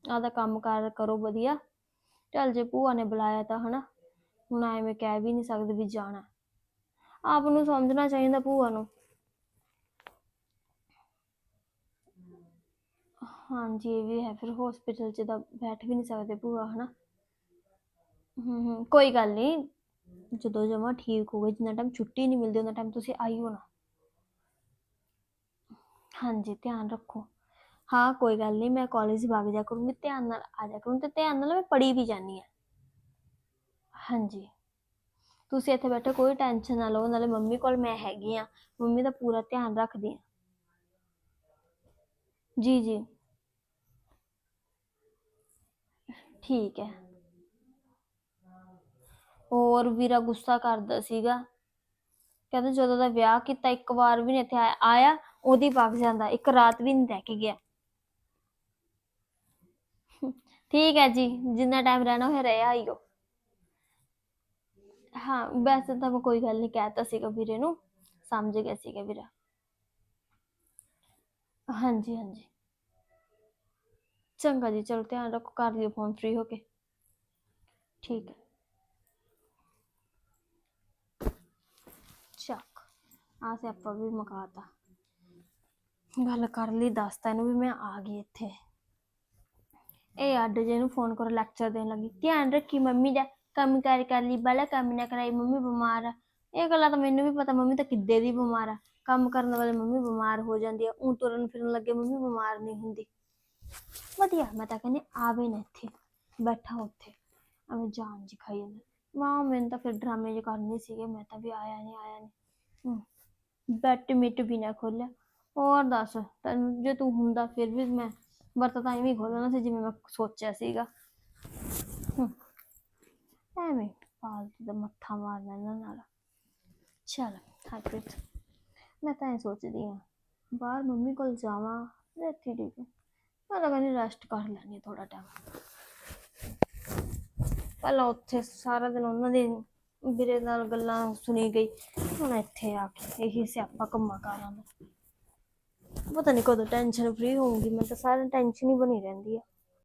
ਆਦਾ ਕੰਮ ਕਾਰ ਕਰੋ ਵਧੀਆ। ਚੱਲ ਜੇ ਭੂਆ ਨੇ ਬੁਲਾਇਆ ਤਾਂ, ਹਨਾ? ਹੁਣ ਐਵੇਂ ਕਹਿ ਵੀ ਨਹੀਂ ਸਕਦੇ ਵੀ ਜਾਣਾ। ਆਪ ਨੂੰ ਸਮਝਣਾ ਚਾਹੀਦਾ ਭੂਆ ਨੂੰ। ਹਾਂਜੀ, ਇਹ ਵੀ ਹੈ। ਫਿਰ ਹਸਪੀਟਲ 'ਚ ਤਾਂ ਬੈਠ ਵੀ ਨਹੀਂ ਸਕਦੇ ਭੂਆ, ਹਨਾ? ਹੂੰ ਹੂੰ, ਕੋਈ ਗੱਲ ਨਹੀਂ। ਜਦੋਂ ਜਮਾ ਠੀਕ ਹੋ ਜਿੰਨਾ ਟਾਈਮ ਛੁੱਟੀ ਨਹੀਂ ਮਿਲਦੀ ਉਹਨਾਂ ਟਾਈਮ ਤੁਸੀਂ ਆਈਓ ਨਾ। ਹਾਂਜੀ, ਧਿਆਨ ਰੱਖੋ। ਹਾਂ, ਕੋਈ ਗੱਲ ਨਹੀਂ, ਮੈਂ ਕਾਲਜ ਵਗ ਜਾ ਕਰੂੰਗੀ, ਧਿਆਨ ਨਾਲ ਆ ਜਾ ਕਰੂੰ ਤੇ ਧਿਆਨ ਨਾਲ ਮੈਂ ਪੜ੍ਹੀ ਵੀ ਜਾਨੀ ਆ ਹਾਂਜੀ। ਤੁਸੀਂ ਇੱਥੇ ਬੈਠੋ, ਕੋਈ ਟੈਨਸ਼ਨ ਨਾ ਲਓ, ਨਾਲੇ ਮੰਮੀ ਕੋਲ ਮੈਂ ਹੈਗੀ ਆ ਮੰਮੀ ਦਾ ਪੂਰਾ ਧਿਆਨ ਰੱਖਦੀ ਆ ਜੀ ਜੀ। ਠੀਕ ਹੈ। ਹੋਰ ਵੀਰਾ ਗੁੱਸਾ ਕਰਦਾ ਸੀਗਾ। ਕਹਿੰਦਾ ਜਦੋਂ ਦਾ ਵਿਆਹ ਕੀਤਾ, ਇੱਕ ਵਾਰ ਵੀ ਨਹੀਂ ਇੱਥੇ ਆਇਆ। ਆਇਆ, ਉਹਦੀ ਵਗ ਜਾਂਦਾ। ਇੱਕ ਰਾਤ ਵੀ ਨਹੀਂ ਰਹਿ ਕੇ ਗਿਆ। ਠੀਕ ਹੈ ਜੀ, ਜਿੰਨਾ ਟਾਈਮ ਰਹਿਣਾ ਹੋਇਆ ਰਹਿ ਆਈਓ ਹਾਂ, ਵੈਸੇ ਤਾਂ ਮੈਂ ਕੋਈ ਗੱਲ ਨਹੀਂ ਕਹਿਤਾ ਸੀਗਾ ਵੀਰੇ ਨੂੰ। ਸਮਝ ਗਿਆ ਸੀਗਾ ਵੀਰਾ। ਹਾਂਜੀ ਹਾਂਜੀ। ਚੰਗਾ ਜੀ, ਚਲੋ ਧਿਆਨ ਰੱਖੋ, ਕਰ ਲਿਓ ਫੋਨ ਫ੍ਰੀ ਹੋ ਕੇ। ਠੀਕ ਹੈ। ਚੱਕ ਆ ਸੇ ਆਪਾਂ ਵੀ ਮਕਾਤਾ। ਗੱਲ ਕਰ ਲਈ ਦੱਸਤਾ ਇਹਨੂੰ ਵੀ ਮੈਂ ਆ ਗਈ ਇੱਥੇ। ਇਹ ਅੱਡ ਜੇ ਨੂੰ ਫੋਨ ਕਰ ਲੈਕਚਰ ਦੇਣ ਲੱਗੀ। ਧਿਆਨ ਰੱਖੀ ਮੰਮੀ ਦਾ, ਕੰਮ ਕਾਰ, ਕਰ ਲਈ ਬਾਲਾ ਕੰਮ ਨਾ ਕਰਾਈ, ਮੰਮੀ ਬਿਮਾਰ ਆ। ਇਹ ਗੱਲਾਂ ਤਾਂ ਮੈਨੂੰ ਵੀ ਪਤਾ, ਮੰਮੀ ਤਾਂ ਕਿੱਦੇ ਦੀ ਬਿਮਾਰ ਆ। ਕੰਮ ਕਰਨ ਵਾਲੇ ਮੰਮੀ ਬਿਮਾਰ ਹੋ ਜਾਂਦੀ ਆ ਉਹ ਤੁਰਨ ਫਿਰਨ ਲੱਗੇ, ਮੰਮੀ ਬਿਮਾਰ ਨਹੀਂ ਹੁੰਦੀ। ਵਧੀਆ, ਮੈਂ ਤਾਂ ਕਹਿੰਦੀ ਆਵੇ ਨਾ ਇੱਥੇ, ਬੈਠਾ ਉੱਥੇ, ਐਵੇਂ ਜਾਨ ਜੀ ਖਾਈ ਜਾਂਦਾ। ਵਾਹ ਮੈਨੂੰ ਤਾਂ ਫਿਰ ਡਰਾਮੇ ਜੇ ਕਰਨੇ ਸੀਗੇ, ਮੈਂ ਤਾਂ ਵੀ ਆਇਆ ਨਹੀਂ ਆਇਆ ਨਹੀਂ ਬੈਟ ਮਿਟ ਵੀ ਨਾ ਖੋਲਿਆ ਹੋਰ ਦੱਸ, ਤੈਨੂੰ ਜੇ ਤੂੰ ਹੁੰਦਾ ਫਿਰ ਵੀ ਮੈਂ ਵਰਤ ਤਾਂ ਐਵੇਂ ਖੋਲਣਾ ਸੀ, ਜਿਵੇਂ ਮੈਂ ਸੋਚਿਆ ਸੀਗਾ। ਐਵੇਂ ਫਾਲਤੂ ਦਾ ਮੱਥਾ ਮਾਰਨਾ ਇਹਨਾਂ ਨਾਲ। ਚਲ ਹਰਪ੍ਰੀਤ ਮੈਂ ਤਾਂ ਇਹ ਸੋਚਦੀ ਹਾਂ, ਬਾਹਰ ਮੰਮੀ ਕੋਲ ਜਾਵਾਂ ਜਾਂ ਇੱਥੇ ਠੀਕ ਹੈ। ਮੈਂ ਤਾਂ ਕਹਿੰਦੀ ਰੈਸਟ ਕਰ ਲੈਣੀ ਥੋੜਾ ਟਾਈਮ ਪਹਿਲਾਂ ਉੱਥੇ ਸਾਰਾ ਦਿਨ ਉਹਨਾਂ ਦੇ ਵੀਰੇ ਨਾਲ ਗੱਲਾਂ ਸੁਣੀ ਗਈ। ਹੁਣ ਇੱਥੇ ਆ ਕੇ ਇਹੀ ਸਿਆਪਾ ਕੰਮਾਂ ਕਾਰਾਂ ਦਾ। ਪਤਾ ਨਹੀਂ ਕਦੋਂ ਟੈਨਸ਼ਨ ਫ੍ਰੀ ਹੋਊਂਗੀ ਮੈਂ ਤਾਂ ਸਾਰਾ ਟੈਨਸ਼ਨ ਹੀ ਬਣੀ ਰਹਿੰਦੀ ਆ।